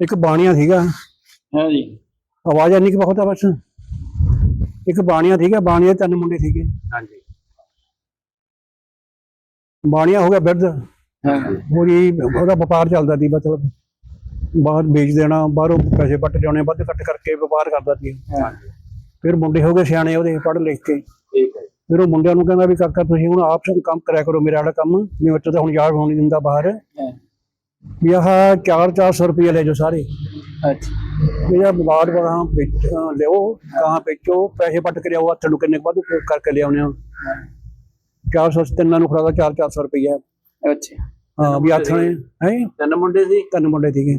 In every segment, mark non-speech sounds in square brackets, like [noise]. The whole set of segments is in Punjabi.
ਇੱਕ ਬਾਣੀਆ ਸੀਗਾ। ਹਾਂ ਜੀ। ਆਵਾਜ਼ ਆਨੀ ਕਿ ਬਹੁਤ ਆ ਬਸ। ਇੱਕ ਬਾਣੀਆ ਸੀਗਾ ਬਾਣੀਆ ਤਿੰਨ ਮੁੰਡੇ ਸੀਗੇ। ਹਾਂਜੀ ਬਾਣੀਆ ਹੋ ਗਿਆ ਬਿਰਧ। ਹਾਂ ਉਹਦੀ ਉਹਦਾ ਵਪਾਰ ਚੱਲਦਾ ਸੀ ਮਤਲਬ ਬਾਹਰ ਵੇਚ ਦੇਣਾ ਬਾਹਰੋਂ ਪੈਸੇ ਵੱਟ ਲਿਆਉਣੇ ਵੱਧ ਕੱਟ ਕਰਕੇ ਵਪਾਰ ਕਰਦਾ ਸੀ। ਹਾਂਜੀ ਫਿਰ ਮੁੰਡੇ ਹੋ ਗਏ ਸਿਆਣੇ ਉਹਦੇ ਪੜ੍ਹ ਲਿਖ ਕੇ। ਠੀਕ ਹੈ ਫਿਰ ਉਹ ਮੁੰਡਿਆਂ ਨੂੰ ਕਹਿੰਦਾ ਵੀ ਕਾਕਾ ਤੁਸੀਂ ਹੁਣ ਆਪ ਕੰਮ ਕਰਿਆ ਕਰੋ ਮੇਰਾ ਵਾਲਾ ਕੰਮ ਵੀ ਉੱਥੇ ਤਾਂ ਹੁਣ ਯਾਰ ਹੋਣ ਨਹੀਂ ਦਿੰਦਾ ਬਾਹਰ ਹਾਂ ਵੀ ਆਹ 4-400 ਰੁਪਏ ਲੈ ਜਾਓ ਸਾਰੇ ਅੱਛਾ ਇਹ ਬਾੜ ਵਗਾਂ ਵਿੱਚ ਅਹ ਲਿਓ ਕਹਾਂ ਵੇਚੋ ਪੈਸੇ ਵੱਟ ਕੇ ਲਿਆਓ ਹੱਥ ਨੂੰ ਕਿੰਨੇ ਕੁ ਵਾਧੂ ਕਰਕੇ ਲਿਆਉਣੇ ਆ 400 ਤਿੰਨਾਂ ਨੂੰ ਖੜਾਦਾ 4-400 ਰੁਪਏ ਅੱਛਾ ਹਾਂ ਵੀ ਹੱਥ ਨੇ ਹੈ ਤਿੰਨ ਮੁੰਡੇ ਸੀ ਤਿੰਨ ਮੁੰਡੇ ਸੀਗੇ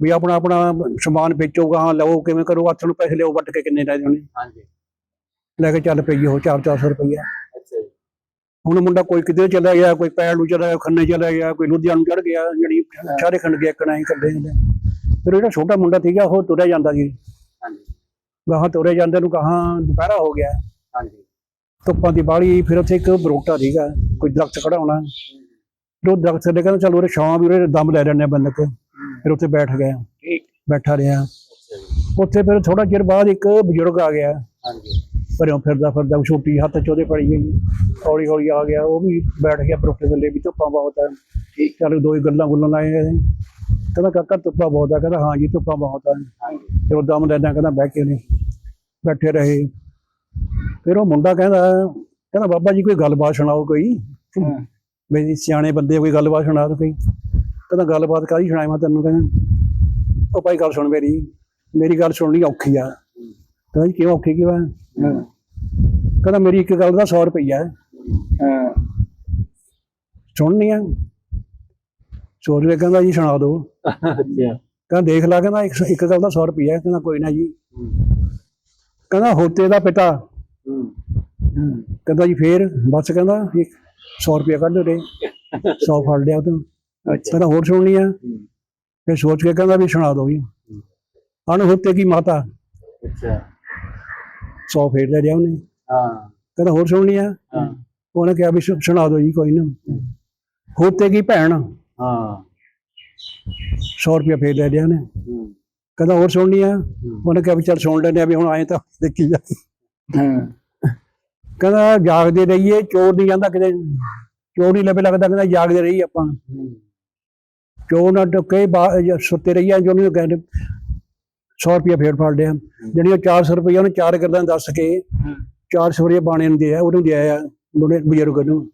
ਵੀ ਆਪਣਾ ਆਪਣਾ ਸਮਾਨ ਵੇਚੋ ਗਾਂ ਲਓ ਕਿਵੇਂ ਕਰੋ ਹੱਥ ਨੂੰ ਪੈਸੇ ਲਿਓ ਵੱਟ ਕੇ ਕਿੰਨੇ ਲੈ ਜਾਣੇ ਹਾਂਜੀ ਲੈ ਕੇ ਚੱਲ ਪਈ ਉਹ 4-400 ਰੁਪਏ ਅੱਛਾ ਜੀ। ਹੁਣ ਮੁੰਡਾ ਕੋਈ ਕਿਤੇ ਚਲਾ ਗਿਆ ਕੋਈ ਪੈਲ ਨੂੰ ਚਲਾ ਗਿਆ ਖੰਨੇ ਚਲਾ ਗਿਆ ਕੋਈ ਲੁਧਿਆਣਾ ਨੂੰ ਚੜ ਗਿਆ ਜਿਹੜੀ ਸਾਰੇ ਖੰਡ ਗਿਆ ਕਣਾ ਹੀ ਕੱਢੇ ਹੁੰਦੇ। ਫਿਰ ਜਿਹੜਾ ਛੋਟਾ ਮੁੰਡਾ ਸੀਗਾ ਉਹ ਤੁਰਿਆ ਜਾਂਦਾ ਸੀ। ਹਾਂਜੀ। ਗਾਹਾਂ ਤੁਰੇ ਜਾਂਦੇ ਨੂੰ ਕਹਾਂ ਦੁਪਹਿਰਾ ਹੋ ਗਿਆ। ਹਾਂਜੀ। ਧੁੱਪਾਂ ਦੀ ਬਾੜੀ ਫਿਰ ਉੱਥੇ ਇੱਕ ਬਰੋਟਾ ਸੀਗਾ ਕੋਈ ਦਰਖਤ ਖੜਾਉਣਾ ਫਿਰ ਉਹ ਦਰਖਤ ਦੇ ਕਹਿੰਦਾ ਚਲ ਉਰੇ ਛਾਂ ਵੀ ਉਰੇ ਦਮ ਲੈ ਲੈਣੇ ਬੰਦ ਕੇ ਫਿਰ ਉੱਥੇ ਬੈਠ ਗਿਆ ਠੀਕ। ਬੈਠਾ ਰਿਹਾ। ਜੀ। ਉੱਥੇ ਫਿਰ ਥੋੜਾ ਚਿਰ ਬਾਅਦ ਇੱਕ ਬਜ਼ੁਰਗ ਆ ਗਿਆ। ਹਾਂਜੀ। ਭਰਿਓ ਫਿਰਦਾ ਫਿਰਦਾ ਛੋਟੀ ਹੱਥ ਚ ਉਹਦੇ ਫੜੀ ਗਈ ਹੌਲੀ ਹੌਲੀ ਆ ਗਿਆ ਉਹ ਵੀ ਬੈਠ ਗਿਆ ਬਰੋਟੇ ਥੱਲੇ ਵੀ ਧੁੱਪਾਂ ਬਹੁਤ ਹੈ ਠੀਕ। ਚੱਲ ਦੋ ਹੀ ਗੱਲਾਂ ਗੁੱਲਾਂ ਲਾਏ ਗਏ ਕਹਿੰਦਾ ਕਾਕਾ ਧੁੱਪਾਂ ਬਹੁਤ ਆ। ਕਹਿੰਦਾ ਹਾਂ ਜੀ ਧੁੱਪਾਂ ਬਹੁਤ ਆ। ਤੇ ਉਹ ਦਮ ਲੈਣਾ ਕਹਿੰਦਾ ਬਹਿ ਕੇ ਨੇ ਬੈਠੇ ਰਹੇ। ਫਿਰ ਉਹ ਮੁੰਡਾ ਕਹਿੰਦਾ ਕਹਿੰਦਾ ਬਾਬਾ ਜੀ ਕੋਈ ਗੱਲਬਾਤ ਸੁਣਾਓ ਕੋਈ? ਵੀ ਸਿਆਣੇ ਬੰਦੇ ਕੋਈ ਗੱਲਬਾਤ ਸੁਣਾ ਦੋ ਕੋਈ? ਕਹਿੰਦਾ ਗੱਲਬਾਤ ਕਾਹਦੀ ਸੁਣਾਈ ਮੈਂ ਤੈਨੂੰ? ਕਹਿੰਦਾ ਉਹ ਭਾਈ ਗੱਲ ਸੁਣ ਮੇਰੀ। ਮੇਰੀ ਗੱਲ ਸੁਣਨੀ ਔਖੀ ਆ। ਕਹਿੰਦਾ ਜੀ ਕਿਉਂ ਔਖੀ ਹਾਂ। ਕਹਿੰਦਾ ਮੇਰੀ ਇੱਕ ਗੱਲ ਦਾ 100 ਰੁਪਈਆ। ਹੈ। ਸੁਣਨੀ ਆ? ਕੇ ਕਹਿੰਦਾ ਜੀ ਸੁਣਾ ਦਿਓ ਕਹਿੰਦਾ ਦੇਖ ਲਾ ਕਹਿੰਦਾ ਇੱਕ ਇੱਕ ਗੱਲ ਦਾ 100 ਰੁਪਈਆ। ਕਹਿੰਦਾ ਕੋਈ ਨਾ ਜੀ। ਕਹਿੰਦਾ ਹੋਤੇ ਦਾ ਪਿਤਾ। ਕਹਿੰਦਾ ਜੀ ਫੇਰ ਬਸ ਕਹਿੰਦਾ ਇੱਕ 100 ਰੁਪਇਆ ਕੱਢ ਦੇ। 100 ਫੜ ਲਿਆ ਤੋਂ ਕਹਿੰਦਾ ਹੋਰ ਸੁਣਨੀ ਆ? ਫਿਰ ਸੋਚ ਕੇ ਕਹਿੰਦਾ ਵੀ ਸੁਣਾ ਦੋ ਜੀ। ਅਣਹੋਤੇ ਕੀ ਮਾਤਾ। ਅੱਛਾ। 100 ਫੇਰ ਲੈ ਲਿਆ ਉਹਨੇ। ਹਾਂ। ਕਹਿੰਦਾ ਹੋਰ ਸੁਣਨੀ ਆ? ਹਾਂ। ਉਹਨੇ ਕਿਹਾ ਵੀ ਸੁਣਾ ਦੋ ਜੀ ਕੋਈ ਨਾ। ਹੋਤੇ ਕੀ ਭੈਣ? ਹਾਂ। 100 ਰੁਪਇਆ ਫੇਰ ਲੈ ਲਿਆ ਉਹਨੇ। ਕਹਿੰਦਾ ਹੋਰ ਸੁਣਨੀ ਆ? ਉਹਨੇ ਕਿਹਾ ਵੀ ਚੱਲ ਸੁਣ ਲੈਂਦੇ ਆ ਵੀ ਹੁਣ ਆਏ ਤਾਂ ਦੇਖੀ ਜਾ। ਹਾਂ। ਕਹਿੰਦਾ ਜਾਗਦੇ ਰਹੀਏ ਚੋਰ ਨਹੀਂ ਜਾਂਦਾ ਕਿਤੇ। ਚੋਰ ਨਹੀਂ ਲੱਭੇ ਲੱਗਦਾ ਕਹਿੰਦਾ ਜਾਗਦੇ ਰਹੀ ਆਪਾਂ। ਚੋਰ ਨਾ ਟੁੱਕੇ ਸੁੱਤੇ ਰਹੀਆਂ ਜੋ ਉਹਨੂੰ ਕਹਿੰਦੇ। 100 ਰੁਪਇਆ ਫੇਰ ਫੜ ਲਿਆ। ਜਿਹੜੀਆਂ 400 ਰੁਪਇਆ ਉਹਨੇ ਚਾਰ ਗੱਲਾਂ ਦੱਸ ਕੇ ਹੂੰ, 400 ਰੁਪਇਆ ਬਾਣੇ ਨੂੰ ਦਿਆ ਉਹਨੂੰ ਦਿਆ ਆ ਬੁੜੇ ਬਜ਼ੁਰਗ ਨੂੰ।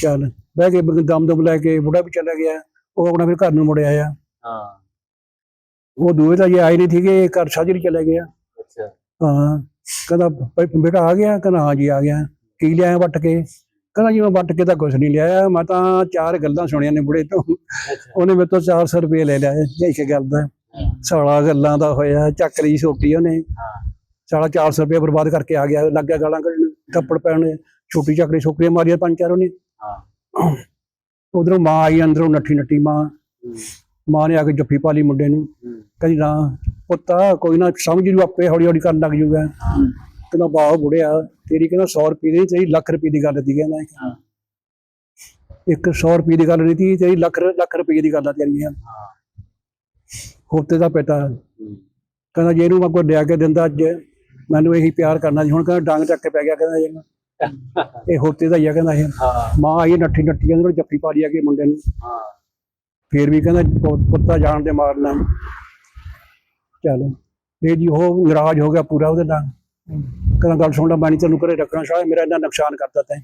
ਚੱਲ ਬਹਿ ਕੇ ਦਮ ਦਮ ਲੈ ਕੇ ਬੁੜਾ ਵੀ ਚਲਾ ਗਿਆ ਉਹ ਆਪਣਾ ਫਿਰ ਘਰ ਨੂੰ ਮੁੜ ਆਇਆ। ਹਾਂ। ਉਹ ਦੂਏ ਤਾਂ ਜੇ ਆਏ ਨਹੀਂ ਸੀਗੇ ਘਰ ਸਾਜਰੀ ਚਲਾ ਗਿਆ। ਅੱਛਾ। ਹਾਂ ਕਹਿੰਦਾ ਬੇਟਾ ਆ ਗਿਆ ਕਹਿੰਦਾ ਹਾਂ ਜੀ ਆ ਗਿਆ। ਕੀ ਲਿਆਇਆ ਵੱਟ ਕੇ? ਕਹਿੰਦਾ ਜੀ ਮੈਂ ਵੱਟ ਕੇ ਤਾਂ ਕੁਝ ਨਹੀਂ ਲਿਆਇਆ ਮੈਂ ਤਾਂ ਚਾਰ ਗੱਲਾਂ ਸੁਣੀਆਂ ਨੇ ਬੁੜੇ ਤੋਂ। ਉਹਨੇ ਮੇਰੇ ਤੋਂ 400 ਰੁਪਏ ਲੈ ਲਿਆ ਇਹ ਗੱਲ ਦਾ। ਸਾਲਾ ਗੱਲਾਂ ਦਾ ਹੋਇਆ ਚੱਕਰੀ ਛੋਟੀ ਉਹਨੇ। ਸਾਲਾ 400 ਰੁਪਏ ਬਰਬਾਦ ਕਰਕੇ ਆ ਗਿਆ ਲੱਗ ਗਿਆ ਗਾਲਾਂ ਕੱਢਣ ਥੱਪੜ ਪੈਣ ਛੋਟੀ ਚੱਕਰੀ ਛੋਕਰੀਆਂ ਮਾਰੀਆਂ ਪੰਜ ਚਾਰ ਉਹਨੇ। ਹਾਂ ਉਧਰੋਂ ਮਾਂ ਆਈ ਅੰਦਰੋਂ ਨੱਠੀ ਨੱਠੀ ਮਾਂ। ਮਾਂ ਨੇ ਆ ਕੇ ਜੱਫੀ ਪਾ ਲਈ ਮੁੰਡੇ ਨੂੰ। ਕਹਿੰਦੀ ਨਾ ਪੁੱਤਾ ਕੋਈ ਨਾ ਸਮਝ ਜੂ ਆਪੇ ਹੌਲੀ ਹੌਲੀ ਕਰਨ ਲੱਗ ਜੂਗਾ। ਕਹਿੰਦਾ ਬਾਹ ਬੁੜਿਆ ਤੇਰੀ ਕਹਿੰਦਾ 100 ਰੁਪਏ ਦੀ ਤੇਰੀ ਲੱਖ ਰੁਪਏ ਦੀ ਗੱਲ ਸੀ ਕਹਿੰਦਾ। ਇੱਕ 100 ਰੁਪਏ ਦੀ ਗੱਲ ਨਹੀਂ ਤੀ ਤੇਰੀ ਲੱਖ ਲੱਖ ਰੁਪਏ ਦੀ ਗੱਲ ਆ ਤੇਰੀ। ਹਾਂ ਹੋਤੇ ਦਾ ਪਿਤਾ ਕਹਿੰਦਾ ਜੇ ਇਹਨੂੰ ਮੈਂ ਕੋਈ ਲਿਆ ਕੇ ਦਿੰਦਾ ਅੱਜ ਮੈਨੂੰ ਇਹੀ ਪਿਆਰ ਕਰਨਾ ਸੀ। ਹੁਣ ਕਹਿੰਦਾ ਡਾਂਗ ਚੱਕ ਕੇ ਪੈ ਗਿਆ ਕਹਿੰਦਾ ਇਹ ਇਹ ਹੋਤੇ ਦਾ ਹੀ ਆ ਕਹਿੰਦਾ ਇਹ। ਮਾਂ ਆਈ ਨੱਠੀ ਨੱਠੀ ਉਹਨੂੰ ਜੱਫੀ ਪਾ ਲਈ ਆ ਕੇ ਮੁੰਡੇ ਨੂੰ। ਹਾਂ। ਫੇਰ ਵੀ ਕਹਿੰਦਾ ਪੁੱਤਾ ਜਾਣ ਦੇ ਮਾਰਨਾ ਚੱਲ ਇਹ ਜੀ ਉਹ ਨਾਰਾਜ਼ ਹੋ ਗਿਆ ਪੂਰਾ ਉਹਦੇ ਨਾਲ। ਕਹਿੰਦਾ ਗੱਲ ਸੁਣਦਾ ਨਹੀਂ ਤੈਨੂੰ ਘਰੇ ਰੱਖਣਾ ਸ਼ਾਇਦ ਮੇਰਾ ਇੰਨਾ ਨੁਕਸਾਨ ਕਰਤਾ ਤੈਂ।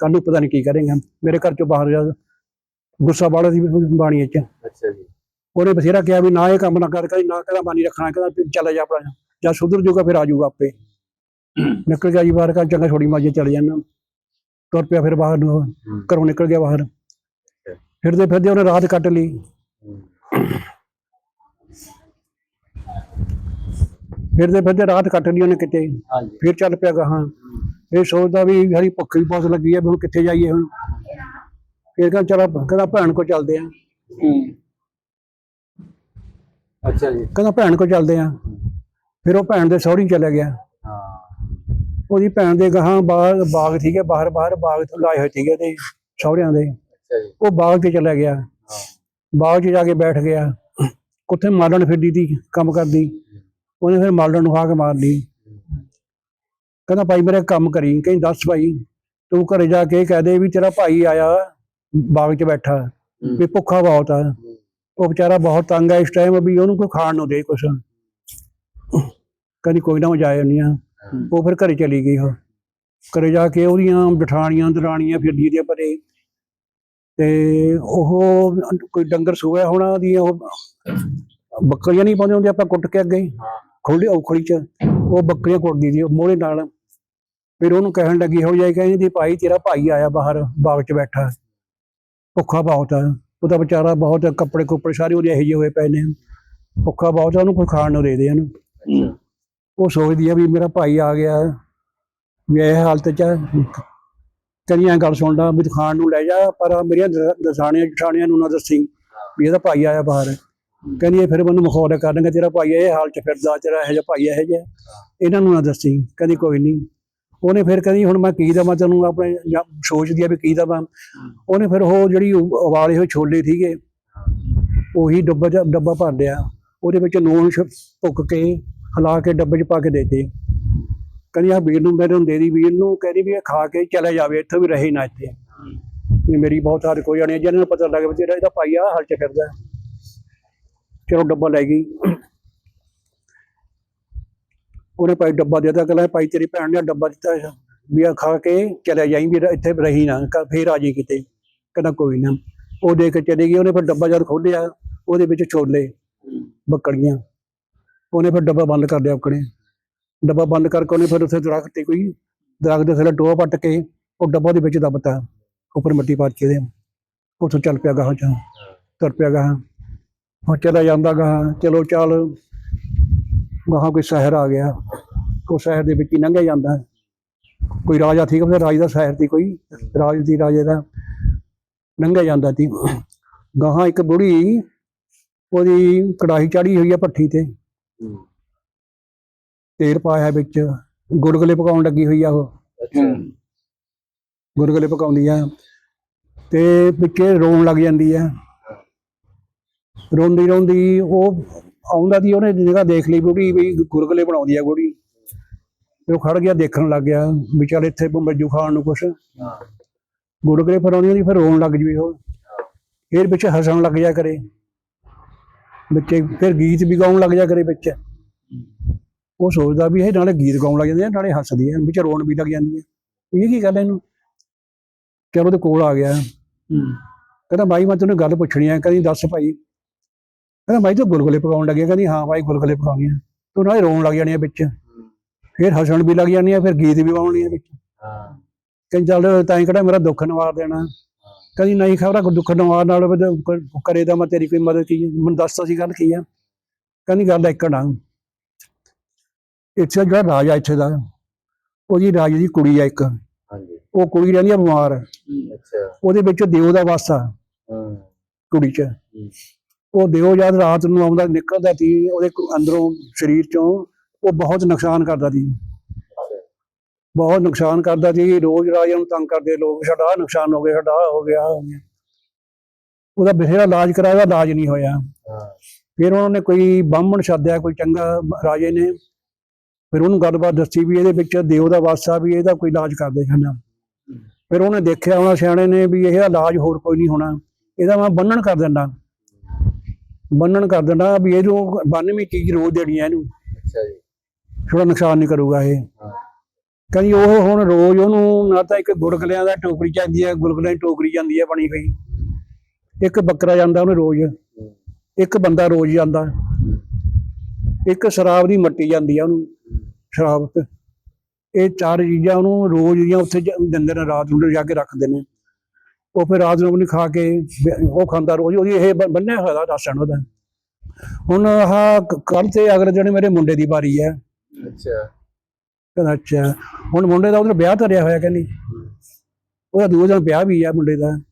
ਕੱਲ ਨੂੰ ਪਤਾ ਨਹੀਂ ਕੀ ਕਰੇਗਾ। ਮੇਰੇ ਘਰ ਚੋਂ ਬਾਹਰ ਜਾ ਗੁੱਸਾ ਬਾੜਾ ਦੀ ਬਾਣੀ ਚ। ਅੱਛਾ ਜੀ। ਉਹਨੇ ਬਥੇਰਾ ਕਿਹਾ ਵੀ ਨਾ ਇਹ ਕੰਮ ਨਾ ਕਰ ਕਦੀ ਨਾ ਕਹਿੰਦਾ ਬਾਣੀ ਰੱਖਣਾ ਕਹਿੰਦਾ ਚੱਲ ਜਾ ਆਪਣਾ ਜਾਂ। ਸੁਧਰ ਜਾਊਗਾ ਫਿਰ ਆ ਜਾਊਗਾ ਆਪੇ। ਨਿਕਲ ਗਿਆ ਜੀ ਬਾਹਰ ਕਾ ਚੰਗਾ ਛੋੜੀ ਮਾਜੇ ਚਲੇ ਜਾਣਾ ਤੁਰ ਪਿਆ ਫਿਰ ਬਾਹਰ ਨੂੰ ਘਰੋਂ ਨਿਕਲ ਗਿਆ ਬਾਹਰ। ਫਿਰਦੇ ਫਿਰਦੇ ਉਹਨੇ ਰਾਤ ਕੱਟ ਲਈ। ਫਿਰਦੇ ਫਿਰਦੇ ਰਾਤ ਕੱਟ ਲਈ ਉਹਨੇ ਕਿਤੇ। ਫਿਰ ਚੱਲ ਪਿਆ ਗਾਹਾਂ। ਹੂੰ, ਇਹ ਸੋਚਦਾ ਵੀ ਹਰੀ ਭੁੱਖ ਵੀ ਬਹੁਤ ਲੱਗੀ ਹੈ ਹੁਣ ਕਿੱਥੇ ਜਾਈਏ ਹੁਣ। ਫਿਰ ਕਹਿੰਦਾ ਚਲ ਕਹਿੰਦਾ ਭੈਣ ਕੋ ਚੱਲਦੇ ਆ। ਅੱਛਾ ਜੀ। ਕਹਿੰਦਾ ਭੈਣ ਕੋ ਚੱਲਦੇ ਆ। ਫਿਰ ਉਹ ਭੈਣ ਦੇ ਸਹੁਰੀ ਚਲਾ ਗਿਆ। ਹਾਂ। ਉਹਦੀ ਭੈਣ ਦੇ ਗਾਹਾਂ ਬਾਗ ਬਾਗ ਸੀਗੇ ਬਾਹਰ ਬਾਹਰ ਬਾਗ ਤੋਂ ਲਾਏ ਹੋਏ ਸੀਗੇ ਤੇ ਸਹੁਰਿਆਂ ਦੇ। ਅੱਛਾ ਜੀ। ਉਹ ਬਾਗ ਤੇ ਚਲਾ ਗਿਆ। ਹਾਂ। ਬਾਗ 'ਚ ਜਾ ਕੇ ਬੈਠ ਗਿਆ। ਉੱਥੇ ਮਾਲਣ ਫਿਰਦੀ ਤੀ ਕੰਮ ਕਰਦੀ। ਉਹਨੇ ਫਿਰ ਮਾਲਣ ਨੂੰ ਹਾਕ ਮਾਰ ਲਈ। ਕਹਿੰਦਾ ਭਾਈ ਮੇਰੇ ਕੰਮ ਕਰੀ। ਕਹਿੰਦੀ ਦੱਸ ਭਾਈ ਤੂੰ ਘਰੇ ਜਾ ਕੇ ਕਹਿ ਦੇ ਵੀ ਤੇਰਾ ਭਾਈ ਆਇਆ ਬਾਗ 'ਚ ਬੈਠਾ। ਵੀ ਭੁੱਖਾ ਬਹੁਤ ਆ। ਉਹ ਵਿਚਾਰਾ ਬਹੁਤ ਤੰਗ ਹੈ ਇਸ ਟਾਈਮ ਵੀ ਉਹਨੂੰ ਕੋਈ ਖਾਣ ਨੂੰ ਦੇ ਕੁਛ। ਕਹਿੰਦੀ ਕੋਈ ਨਾ ਮੈਂ ਜਾ ਆਉਂਦੀ ਹਾਂ। ਉਹ ਫਿਰ ਘਰੇ ਚਲੀ ਗਈ ਉਹ। ਘਰੇ ਜਾ ਕੇ ਉਹਦੀਆਂ ਜਠਾਣੀਆਂ ਦਰਾਣੀਆਂ ਫਿਰਦੀ ਦੇ ਪਰੇ। ਤੇ ਉਹ ਕੋਈ ਡੰਗਰ ਸੂਇਆ ਹੋਣਾ ਦੀ ਉਹ ਬੱਕਰੀਆਂ ਨਹੀਂ ਪਾਉਂਦੇ ਹੁੰਦੇ ਆਪਾਂ ਕੁੱਟ ਕੇ ਅੱਗੇ। ਖੋਲੀ ਔਖੜੀ ਚ ਉਹ ਬੱਕਰੀਆਂ ਕੁੱਟਦੀ ਸੀ ਮੋਹਰੇ ਨਾਲ। ਫਿਰ ਉਹਨੂੰ ਕਹਿਣ ਲੱਗੀ ਹੋ ਜਾਏ ਕਹਿੰਦੀ ਭਾਈ ਤੇਰਾ ਭਾਈ ਆਇਆ ਬਾਹਰ ਬਾਗ 'ਚ ਬੈਠਾ। ਭੁੱਖਾ ਬਹੁਤ ਆ। ਉਹਦਾ ਵਿਚਾਰਾ ਬਹੁਤ ਕੱਪੜੇ ਕੁੱਪੜੇ ਸਾਰੇ ਉਹਦੇ ਇਹੋ ਜਿਹੇ ਹੋਏ ਪਏ ਨੇ। ਭੁੱਖਾ ਬਹੁਤ ਆ ਉਹਨੂੰ ਕੋਈ ਖਾਣ ਨੂੰ ਦੇ ਦੇ ਅੱਛਾ ਉਹ ਸੋਚਦੀ ਆ ਵੀ ਮੇਰਾ ਭਾਈ ਆ ਗਿਆ ਵੀ ਇਹ ਹਾਲਤ ਚ ਆ। ਕਹਿੰਦੀ ਐਂ ਗੱਲ ਸੁਣ ਲਾ ਵੀ ਤੂੰ ਖਾਣ ਨੂੰ ਲੈ ਜਾ ਪਰ ਮੇਰੀਆਂ ਦਸਾਣੀਆਂ ਜਠਾਣੀਆਂ ਨੂੰ ਨਾ ਦੱਸੀ ਵੀ ਇਹਦਾ ਭਾਈ ਆਇਆ ਬਾਹਰ। ਕਹਿੰਦੀ ਇਹ ਫਿਰ ਮੈਨੂੰ ਮਖੌਲ ਕਰਨਗੇ ਤੇਰਾ ਭਾਈ ਇਹ ਹਾਲ ਚ ਫਿਰਦਾ ਤੇਰਾ ਇਹੋ ਜਿਹਾ ਭਾਈ ਇਹੋ ਜਿਹਾ। ਇਹਨਾਂ ਨੂੰ ਨਾ ਦੱਸੀ ਕਹਿੰਦੀ ਕੋਈ ਨਹੀਂ ਉਹਨੇ ਫਿਰ ਕਹਿੰਦੀ, ਹੁਣ ਮੈਂ ਕੀ ਦਵਾਂ ਤੈਨੂੰ ਆਪਣੇ ਜਾਂ ਸੋਚਦੀ ਆ ਵੀ ਕੀ ਦਵਾਂ? ਉਹਨੇ ਫਿਰ ਉਹ ਜਿਹੜੀ ਉ- ਉਬਾਲੇ ਹੋਏ ਛੋਲੇ ਸੀਗੇ, ਉਹੀ ਡੱਬਾ ਜਿਹਾ- ਡੱਬਾ ਭਰ ਲਿਆ। ਉਹਦੇ ਵਿੱਚ ਨੂਣ ਸ਼- ਭੁੱਕ ਕੇ ਹਿਲਾ ਕੇ ਡੱਬੇ 'ਚ ਪਾ ਕੇ ਦੇਤੇ। ਕਹਿੰਦੀ ਆ ਵੀਰ ਨੂੰ ਮੇਰੇ ਨੂੰ ਦੇ ਦੀ, ਵੀਰ ਨੂੰ ਕਹਿੰਦੀ ਵੀ ਇਹ ਖਾ ਕੇ ਚਲੇ ਜਾਵੇ, ਇੱਥੇ ਵੀ ਰਹੇ ਨਾ ਇੱਥੇ। ਮੇਰੀ ਬਹੁਤ ਹਾਰ ਕੋਈ ਜਾਣੀ ਜਿਹਨਾਂ ਨੂੰ ਪਤਾ ਲੱਗ ਵੀ ਤੇਰਾ ਇਹਦਾ ਭਾਈ ਆ, ਹਾਲ ਚ ਫਿਰਦਾ। ਚਲੋ ਡੱਬਾ ਲੈ ਗਈ। ਉਹਨੇ ਭਾਈ ਡੱਬਾ ਦੇ ਦਿੱਤਾ, ਕਹਿੰਦਾ ਭਾਈ ਤੇਰੀ ਭੈਣ ਨੇ ਡੱਬਾ ਦਿੱਤਾ ਵੀ ਆ ਖਾ ਕੇ ਚਲੇ ਜਾਈ, ਵੀ ਇੱਥੇ ਰਹੀ ਨਾ ਫੇਰ ਆ ਜੀ ਕਿਤੇ। ਕਹਿੰਦਾ ਕੋਈ ਨਾ। ਉਹ ਦੇ ਕੇ ਚਲੇ ਗਈ, ਉਹਨੇ ਫਿਰ ਡੱਬਾ ਜਦ ਖੋਲ੍ਹਿਆ, ਉਹਦੇ ਵਿੱਚ ਛੋਲੇ ਬੱਕੜੀਆਂ ਉਹਨੇ ਫਿਰ ਡੱਬਾ ਬੰਦ ਕਰ ਲਿਆ ਆਪਣੇ। ਡੱਬਾ ਬੰਦ ਕਰਕੇ ਉਹਨੇ ਫਿਰ ਉੱਥੇ ਦਰਖਤ ਤੇ ਕੋਈ ਦਰਖਤ ਦੇ ਥੱਲੇ ਟੋਆ ਪੱਟ ਕੇ ਉਹ ਡੱਬਾ ਦੇ ਵਿੱਚ ਦੱਬਤਾ, ਉੱਪਰ ਮਿੱਟੀ ਪਾ ਕੇ ਉਹਦੇ। ਉੱਥੋਂ ਚੱਲ ਪਿਆ ਗਾਹਾਂ ਚ, ਤੁਰ ਪਿਆ ਗਾਹਾਂ। ਉਹ ਚਲਾ ਜਾਂਦਾ ਗਾਹਾਂ, ਚਲੋ ਚੱਲ। ਗਾਹਾਂ ਕੋਈ ਸ਼ਹਿਰ ਆ ਗਿਆ। ਉਹ ਸ਼ਹਿਰ ਦੇ ਵਿੱਚ ਹੀ ਲੰਘਿਆ ਜਾਂਦਾ। ਕੋਈ ਰਾਜਾ ਠੀਕ ਉਹਦੇ ਰਾਜ ਦਾ ਸ਼ਹਿਰ ਸੀ ਕੋਈ। ਰਾਜ ਦੀ ਰਾਜੇ ਦਾ ਲੰਘਿਆ ਜਾਂਦਾ ਸੀ। ਗਾਹਾਂ ਇੱਕ ਬੁੜੀ ਉਹਦੀ ਕੜਾਹੀ ਚੜੀ ਹੋਈ ਆ ਭੱਠੀ ਤੇ। ਤੇਲ ਪਾਇਆ ਵਿੱਚ। ਗੁਲਗੁਲੇ ਪਕਾਉਣ ਲੱਗੀ ਹੋਈ ਆ ਉਹ। ਅੱਛਾ। ਗੁਲਗੁਲੇ ਪਕਾਉਂਦੀ ਆ। ਤੇ ਵਿੱਚੇ ਰੋਣ ਲੱਗ ਜਾਂਦੀ ਆ। ਰੋਂਦੀ ਰੋਂਦੀ ਉਹ ਆਉਂਦਾ ਦੀ ਉਹਨੇ ਜਗ੍ਹਾ ਦੇਖ ਲਈ ਬੁੜੀ ਵੀ ਗੁਲਗੁਲੇ ਬਣਾਉਂਦੀ ਆ ਬੁੜੀ ਤੇ ਉਹ ਖੜ ਗਿਆ ਦੇਖਣ ਲੱਗ ਗਿਆ ਵੀ ਚੱਲ ਇੱਥੇ ਬੱਜੂ ਖਾਣ ਨੂੰ ਕੁਛ। ਹਾਂ। ਗੁਲਗੁਲੇ ਫਰਾਉਂਦੀ ਉਹਦੀ ਫਿਰ ਰੋਣ ਲੱਗ ਜਵੇ ਉਹ। ਫਿਰ ਵਿੱਚ ਹੱਸਣ ਲੱਗ ਜਾ ਕਰੇ। ਬੱਚੇ ਫਿਰ ਗੀਤ ਵੀ ਗਾਉਣ ਲੱਗ ਜਾ ਕਰੇ ਵਿੱਚ। ਉਹ ਸੋਚਦਾ ਵੀ ਇਹ ਨਾਲੇ ਗੀਤ ਗਾਉਣ ਲੱਗ ਜਾਂਦੇ ਆ ਨਾਲੇ ਹੱਸਦੀ ਆ ਵਿੱਚ ਰੋਣ ਵੀ ਲੱਗ ਜਾਂਦੀ ਆ। ਇਹ ਕੀ ਗੱਲ ਹੈ ਇਹਨੂੰ? ਚਲੋ ਉਹਦੇ ਕੋਲ ਆ ਗਿਆ। ਕਹਿੰਦਾ ਭਾਈ ਮੈਂ ਤੈਨੂੰ ਗੱਲ ਪੁੱਛਣੀ ਆ ਕਹਿੰਦੀ ਦੱਸ ਭਾਈ ਕਹਿੰਦਾ ਭਾਈ ਤੂੰ ਗੁਲਗੁਲੇ ਪਕਾਉਣ ਲੱਗਿਆ ਕਹਿੰਦੀ ਹਾਂ ਭਾਈ ਗੁਲਗੁਲੇ ਪਕਾਉਣੀ ਆ। ਤੂੰ ਨਾਲੇ ਰੋਣ ਲੱਗ ਜਾਣੀ ਆ ਵਿੱਚ। ਫਿਰ ਹੱਸਣ ਵੀ ਲੱਗ ਜਾਣੀ ਆ ਫਿਰ ਗੀਤ ਵੀ ਗਾਉਣੀ ਆ ਵਿੱਚ। ਹਾਂ। ਕਹਿੰਦੀ ਚੱਲ ਤਾਂ ਕਿਹੜਾ ਮੇਰਾ ਦੁੱਖ ਨਿਵਾਰ ਦੇਣਾ। ਕਹਿੰਦੀ ਨਹੀਂ ਖਬਰਾ ਦੁੱਖ ਨਿਵਾਰ ਨਾਲ ਕਰੇ ਤਾਂ ਮੈਂ ਤੇਰੀ ਕੋਈ ਮਦਦ ਕੀ? ਮੈਨੂੰ ਦੱਸ ਤਾਂ ਸੀ ਗੱਲ ਕੀ ਆ। ਕਹਿੰਦੀ ਗੱਲ ਇੱਕ ਨਾ। ਇੱਥੇ ਜਿਹੜਾ ਰਾਜਾ ਇੱਥੇ ਦਾ ਉਹਦੀ ਰਾਜੇ ਦੀ ਕੁੜੀ ਆ ਇੱਕ। ਹਾਂਜੀ। ਉਹ ਕੁੜੀ ਰਹਿੰਦੀ ਆ ਬਿਮਾਰ। ਅੱਛਾ। ਉਹਦੇ ਵਿੱਚ ਦਿਓ ਦਾ ਵਾਸਾ ਹਾਂ। ਕੁੜੀ 'ਚ। ਉਹ ਦਿਓ ਜਦ ਰਾਤ ਨੂੰ ਆਉਂਦਾ ਨਿਕਲਦਾ ਸੀ ਉਹਦੇ ਅੰਦਰੋਂ ਸਰੀਰ 'ਚੋਂ ਉਹ ਬਹੁਤ ਨੁਕਸਾਨ ਕਰਦਾ ਸੀ। ਬਹੁਤ ਨੁਕਸਾਨ ਕਰਦਾ ਸੀ ਰੋਜ਼ ਰਾਜਾ ਨੂੰ ਤੰਗ ਕਰਦੇ ਲੋਕ ਸਾਡਾ ਨੁਕਸਾਨ ਹੋ ਗਿਆ ਸਾਡਾ ਹੋ ਗਿਆ ਉਹਦਾ ਬਥੇਰਾ ਇਲਾਜ ਕਰਾਇਆ ਇਲਾਜ ਨਹੀਂ ਹੋਇਆ। ਫਿਰ ਉਹਨਾਂ ਨੇ ਕੋਈ ਬਾਹਮਣ ਸੱਦਿਆ ਕੋਈ ਚੰਗਾ ਰਾਜੇ ਨੇ। ਫਿਰ ਉਹਨੂੰ ਗੱਲਬਾਤ ਦੱਸੀ ਵੀ ਇਹਦੇ ਵਿੱਚ ਦੇਵ ਦਾ ਵਾਸਾ ਵੀ ਇਹਦਾ ਕੋਈ ਇਲਾਜ ਕਰਦੇ ਹਨ ਫਿਰ ਉਹਨੇ ਦੇਖਿਆ ਉਹਨਾਂ ਸਿਆਣੇ ਨੇ ਵੀ ਇਹ ਇਲਾਜ ਹੋਰ ਕੋਈ ਨਹੀਂ ਹੋਣਾ। ਇਹਦਾ ਮੈਂ ਬੰਨਣ ਕਰ ਦਿੰਦਾ। ਬੰਨਣ ਕਰ ਦਿੰਦਾ ਵੀ ਇਹਨੂੰ ਬੰਨਵੀਂ ਚੀਜ਼ ਰੋਜ਼ ਦੇਣੀ ਹੈ ਇਹਨੂੰ। ਅੱਛਾ ਜੀ। ਥੋੜਾ ਨੁਕਸਾਨ ਨਹੀਂ ਕਰੂਗਾ ਇਹ। ਕਹਿੰਦੀ ਉਹ ਹੁਣ ਰੋਜ਼ ਉਹਨੂੰ ਨਾ ਤਾਂ ਇੱਕ ਗੁਲਗੁਲਿਆਂ ਦਾ ਟੋਕਰੀ ਚਾਹੀਦੀ ਹੈ ਗੁਲਗੁਲਿਆਂ ਦੀ ਟੋਕਰੀ ਜਾਂਦੀ ਹੈ ਬਣੀ ਹੋਈ। ਇੱਕ ਬੱਕਰਾ ਜਾਂਦਾ ਉਹਨੂੰ ਰੋਜ਼। ਇੱਕ ਬੰਦਾ ਰੋਜ਼ ਜਾਂਦਾ। ਇੱਕ ਸ਼ਰਾਬ ਦੀ ਮੱਟੀ ਜਾਂਦੀ ਆ ਉਹਨੂੰ ਸ਼ਰਾਬ ਤੇ। ਇਹ ਚਾਰ ਚੀਜ਼ਾਂ ਉਹਨੂੰ ਰੋਜ਼ ਦੀਆਂ ਉੱਥੇ ਦਿੰਦੇ ਨੇ ਰਾਤ ਨੂੰ ਜਾ ਕੇ ਰੱਖਦੇ ਨੇ। ਉਹ ਫਿਰ ਰਾਤ ਨੂੰ ਨਹੀਂ ਖਾ ਕੇ ਉਹ ਖਾਂਦਾ ਰੋਜ਼ ਉਹਦੀ ਇਹ ਬੰਨਿਆ ਹੋਇਆ ਦਾ ਰਾਸ਼ਨ ਉਹਦਾ। ਹੁਣ ਆਹ ਕੱਲ ਤੇ ਅਗਲੇ ਦਿਨ ਮੇਰੇ ਮੁੰਡੇ ਦੀ ਵਾਰੀ ਹੈ। ਅੱਛਾ। ਕਹਿੰਦਾ ਅੱਛਾ। ਹੁਣ ਮੁੰਡੇ ਦਾ ਉਹਦਾ ਵਿਆਹ ਧਰਿਆ ਹੋਇਆ ਕਹਿੰਦੀ। ਉਹਦਾ ਦੋ ਦਿਨ ਵਿਆਹ ਵੀ ਆ ਮੁੰਡੇ ਦਾ।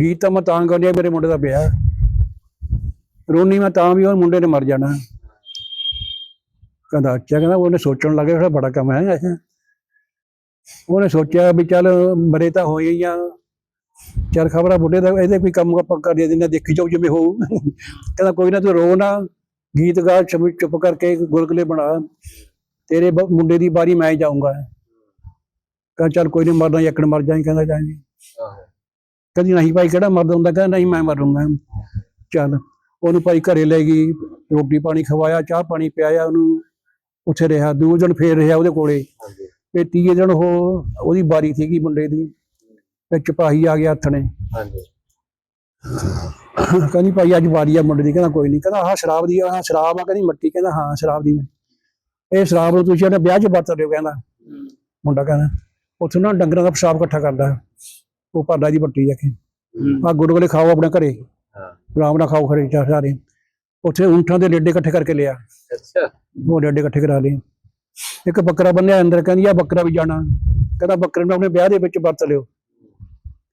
ਗੀਤ ਤਾਂ ਮੈਂ ਤਾਂ ਆ ਮੇਰੇ ਮੁੰਡੇ ਦਾ ਵਿਆਹ। ਰੋਣੀ ਮੈਂ ਤਾਂ ਵੀ ਉਹ ਮੁੰਡੇ ਨੇ ਮਰ ਜਾਣਾ। ਕਹਿੰਦਾ ਅੱਛਾ। ਕਹਿੰਦਾ ਉਹਨੇ ਸੋਚਣ ਲੱਗੇ ਜਿਹੜਾ ਬੜਾ ਕੰਮ ਹੈ। ਉਹਨੇ ਸੋਚਿਆ ਵੀ ਚੱਲ ਮਰੇ ਤਾਂ ਹੋਏ ਹੀ ਚੱਲ ਖਬਰ ਆ ਬੁੱਢੇ ਦਾ ਇਹਦੇ ਕੋਈ ਕੰਮ ਆਪਾਂ ਕਰ ਦਿੰਦੇ ਦੇਖੀ ਜਾਓ ਜਿਵੇਂ ਹੋਊ। ਕਹਿੰਦਾ ਕੋਈ ਨਾ ਤੂੰ ਰੋ ਨਾ ਗੀਤ ਗਾ ਚੁੱਪ ਚੁੱਪ ਕਰਕੇ ਗੁਲਗੁਲੇ ਬਣਾ। ਤੇਰੇ ਮੁੰਡੇ ਦੀ ਬਾਰੀ ਮੈਂ ਜਾਊਂਗਾ। ਕਹਿੰਦਾ ਚੱਲ ਕੋਈ ਨਹੀਂ ਮਰਦਾ ਯਕਣ ਮਰ ਜਾਈਂ ਕਹਿੰਦਾ ਜਾਈਂ ਕਦੀ ਨਹੀਂ ਭਾਈ ਕਿਹੜਾ ਮਰਦਾ ਹੁੰਦਾ? ਕਹਿੰਦਾ ਨਹੀਂ ਮੈਂ ਮਰੂੰਗਾ। ਚੱਲ ਉਹਨੂੰ ਭਾਈ ਘਰੇ ਲੈ ਗਈ ਰੋਟੀ ਪਾਣੀ ਖਵਾਇਆ ਚਾਹ ਪਾਣੀ ਪਿਆਇਆ ਉਹਨੂੰ। ਉੱਥੇ ਰਿਹਾ ਦੂਜੇ ਦਿਨ ਫੇਰ ਰਿਹਾ ਉਹਦੇ ਕੋਲੇ। ਤੇ ਤੀਏ ਦਿਨ ਉਹ ਉਹਦੀ ਬਾਰੀ ਸੀਗੀ ਮੁੰਡੇ ਦੀ। ਤੇ ਚਪਾਹੀ ਆ ਗਿਆ ਹੱਥ ਨੇ। ਹਾਂਜੀ। ਕਹਿੰਦੀ ਭਾਈ ਅੱਜ ਵਾਰੀ ਆ ਮੁੰਡੇ ਦੀ ਕਹਿੰਦਾ ਕੋਈ ਨਹੀਂ ਕਹਿੰਦਾ ਆਹ ਸ਼ਰਾਬ ਦੀ ਆਹ ਸ਼ਰਾਬ ਆ ਕਹਿੰਦੀ ਮੱਟੀ ਕਹਿੰਦਾ ਹਾਂ ਸ਼ਰਾਬ ਦੀ। ਇਹ ਸ਼ਰਾਬ ਨੂੰ ਤੁਸੀਂ ਉਹਨੇ ਵਿਆਹ 'ਚ ਵਰਤ ਲਿਓ ਕਹਿੰਦਾ। ਮੁੰਡਾ ਕਹਿੰਦਾ ਉੱਥੇ ਨਾ ਡੰਗਰਾਂ ਦਾ ਪਿਸ਼ਾਬ ਇਕੱਠਾ ਕਰਦਾ। ਉਹ ਭਾਡਾ ਦੀ ਪੱਟੀ ਜਾ ਕੇ ਆ ਗੁਰਗੁਲੇ ਖਾਓ ਆਪਣੇ ਘਰੇ। ਹਾਂ। ਆਰਾਮ ਨਾਲ ਖਾਓ ਖਰੇ ਸਾਰੇ। ਉੱਥੇ ਊਂਠਾਂ ਦੇ ਡੇਡੇ ਇਕੱਠੇ ਕਰਕੇ ਲਿਆ। ਅੱਛਾ। ਉਹ ਡੇਡੇ ਇਕੱਠੇ ਕਰਾ ਲਏ। ਇੱਕ ਬੱਕਰਾ ਬੰਨਿਆ ਅੰਦਰ ਕਹਿੰਦੀ ਆ ਬੱਕਰਾ ਵੀ ਜਾਣਾ। ਕਹਿੰਦਾ ਬੱਕਰੇ ਨੂੰ ਆਪਣੇ ਵਿਆਹ ਦੇ ਵਿੱਚ ਵਰਤ ਲਿਓ।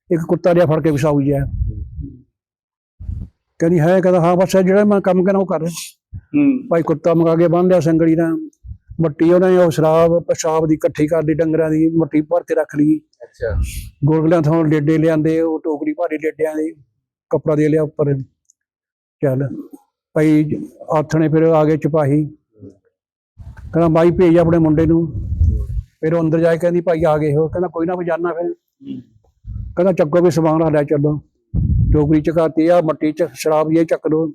ਇੱਕ ਕੁੱਤਾ ਲਿਆ ਫੜ ਕੇ ਵਿਛਾਉ ਜਿਆ ਕਹਿੰਦੀ ਹੈ? ਕਹਿੰਦਾ ਹਾਂ ਬਸ ਜਿਹੜਾ ਮੈਂ ਕੰਮ ਕਰਨਾ ਉਹ ਕਰ। ਭਾਈ ਕੁੱਤਾ ਮੰਗਾ ਕੇ ਬੰਨ ਲਿਆ ਸੰਗਲੀ ਨਾਲ। ਮੱਟੀ ਉਹਨੇ ਉਹ ਸ਼ਰਾਬ ਪਿਸ਼ਾਬ ਦੀ ਇਕੱਠੀ ਕਰ ਲਈ ਡੰਗਰਾਂ ਦੀ ਮੱਟੀ ਭਰ ਕੇ ਰੱਖ ਲਈ। ਅੱਛਾ। ਗੁਰਗਲਿਆਂ ਤੋਂ ਡੇਡੇ ਲਿਆਂਦੇ ਉਹ ਟੋਕਰੀ ਭਾਰੀ ਡੇਡਿਆਂ ਦੀ ਕੱਪੜਾ ਦੇ ਲਿਆ ਉੱਪਰ। ਚੱਲ ਭਾਈ ਆਥਣੇ ਫਿਰ ਆ ਗਏ ਚਪਾਹੀ। ਕਹਿੰਦਾ ਬਾਈ ਭੇਜ ਆਪਣੇ ਮੁੰਡੇ ਨੂੰ। ਫਿਰ ਉਹ ਅੰਦਰ ਜਾ ਕੇ ਕਹਿੰਦੀ ਭਾਈ ਆ ਗਏ ਹੋ। ਕਹਿੰਦਾ ਕੋਈ ਨਾ ਮੈਂ ਜਾਣਾ ਫਿਰ। ਕਹਿੰਦਾ ਚੱਕੋ ਵੀ ਸਮਾਨ ਆ ਲੈ ਚੱਲੋ। ਟੋਕਰੀ ਚਕਾਤੀ ਆ ਮੱਟੀ ਚ ਸ਼ਰਾਬ ਇਹ ਚੱਕ ਲੋ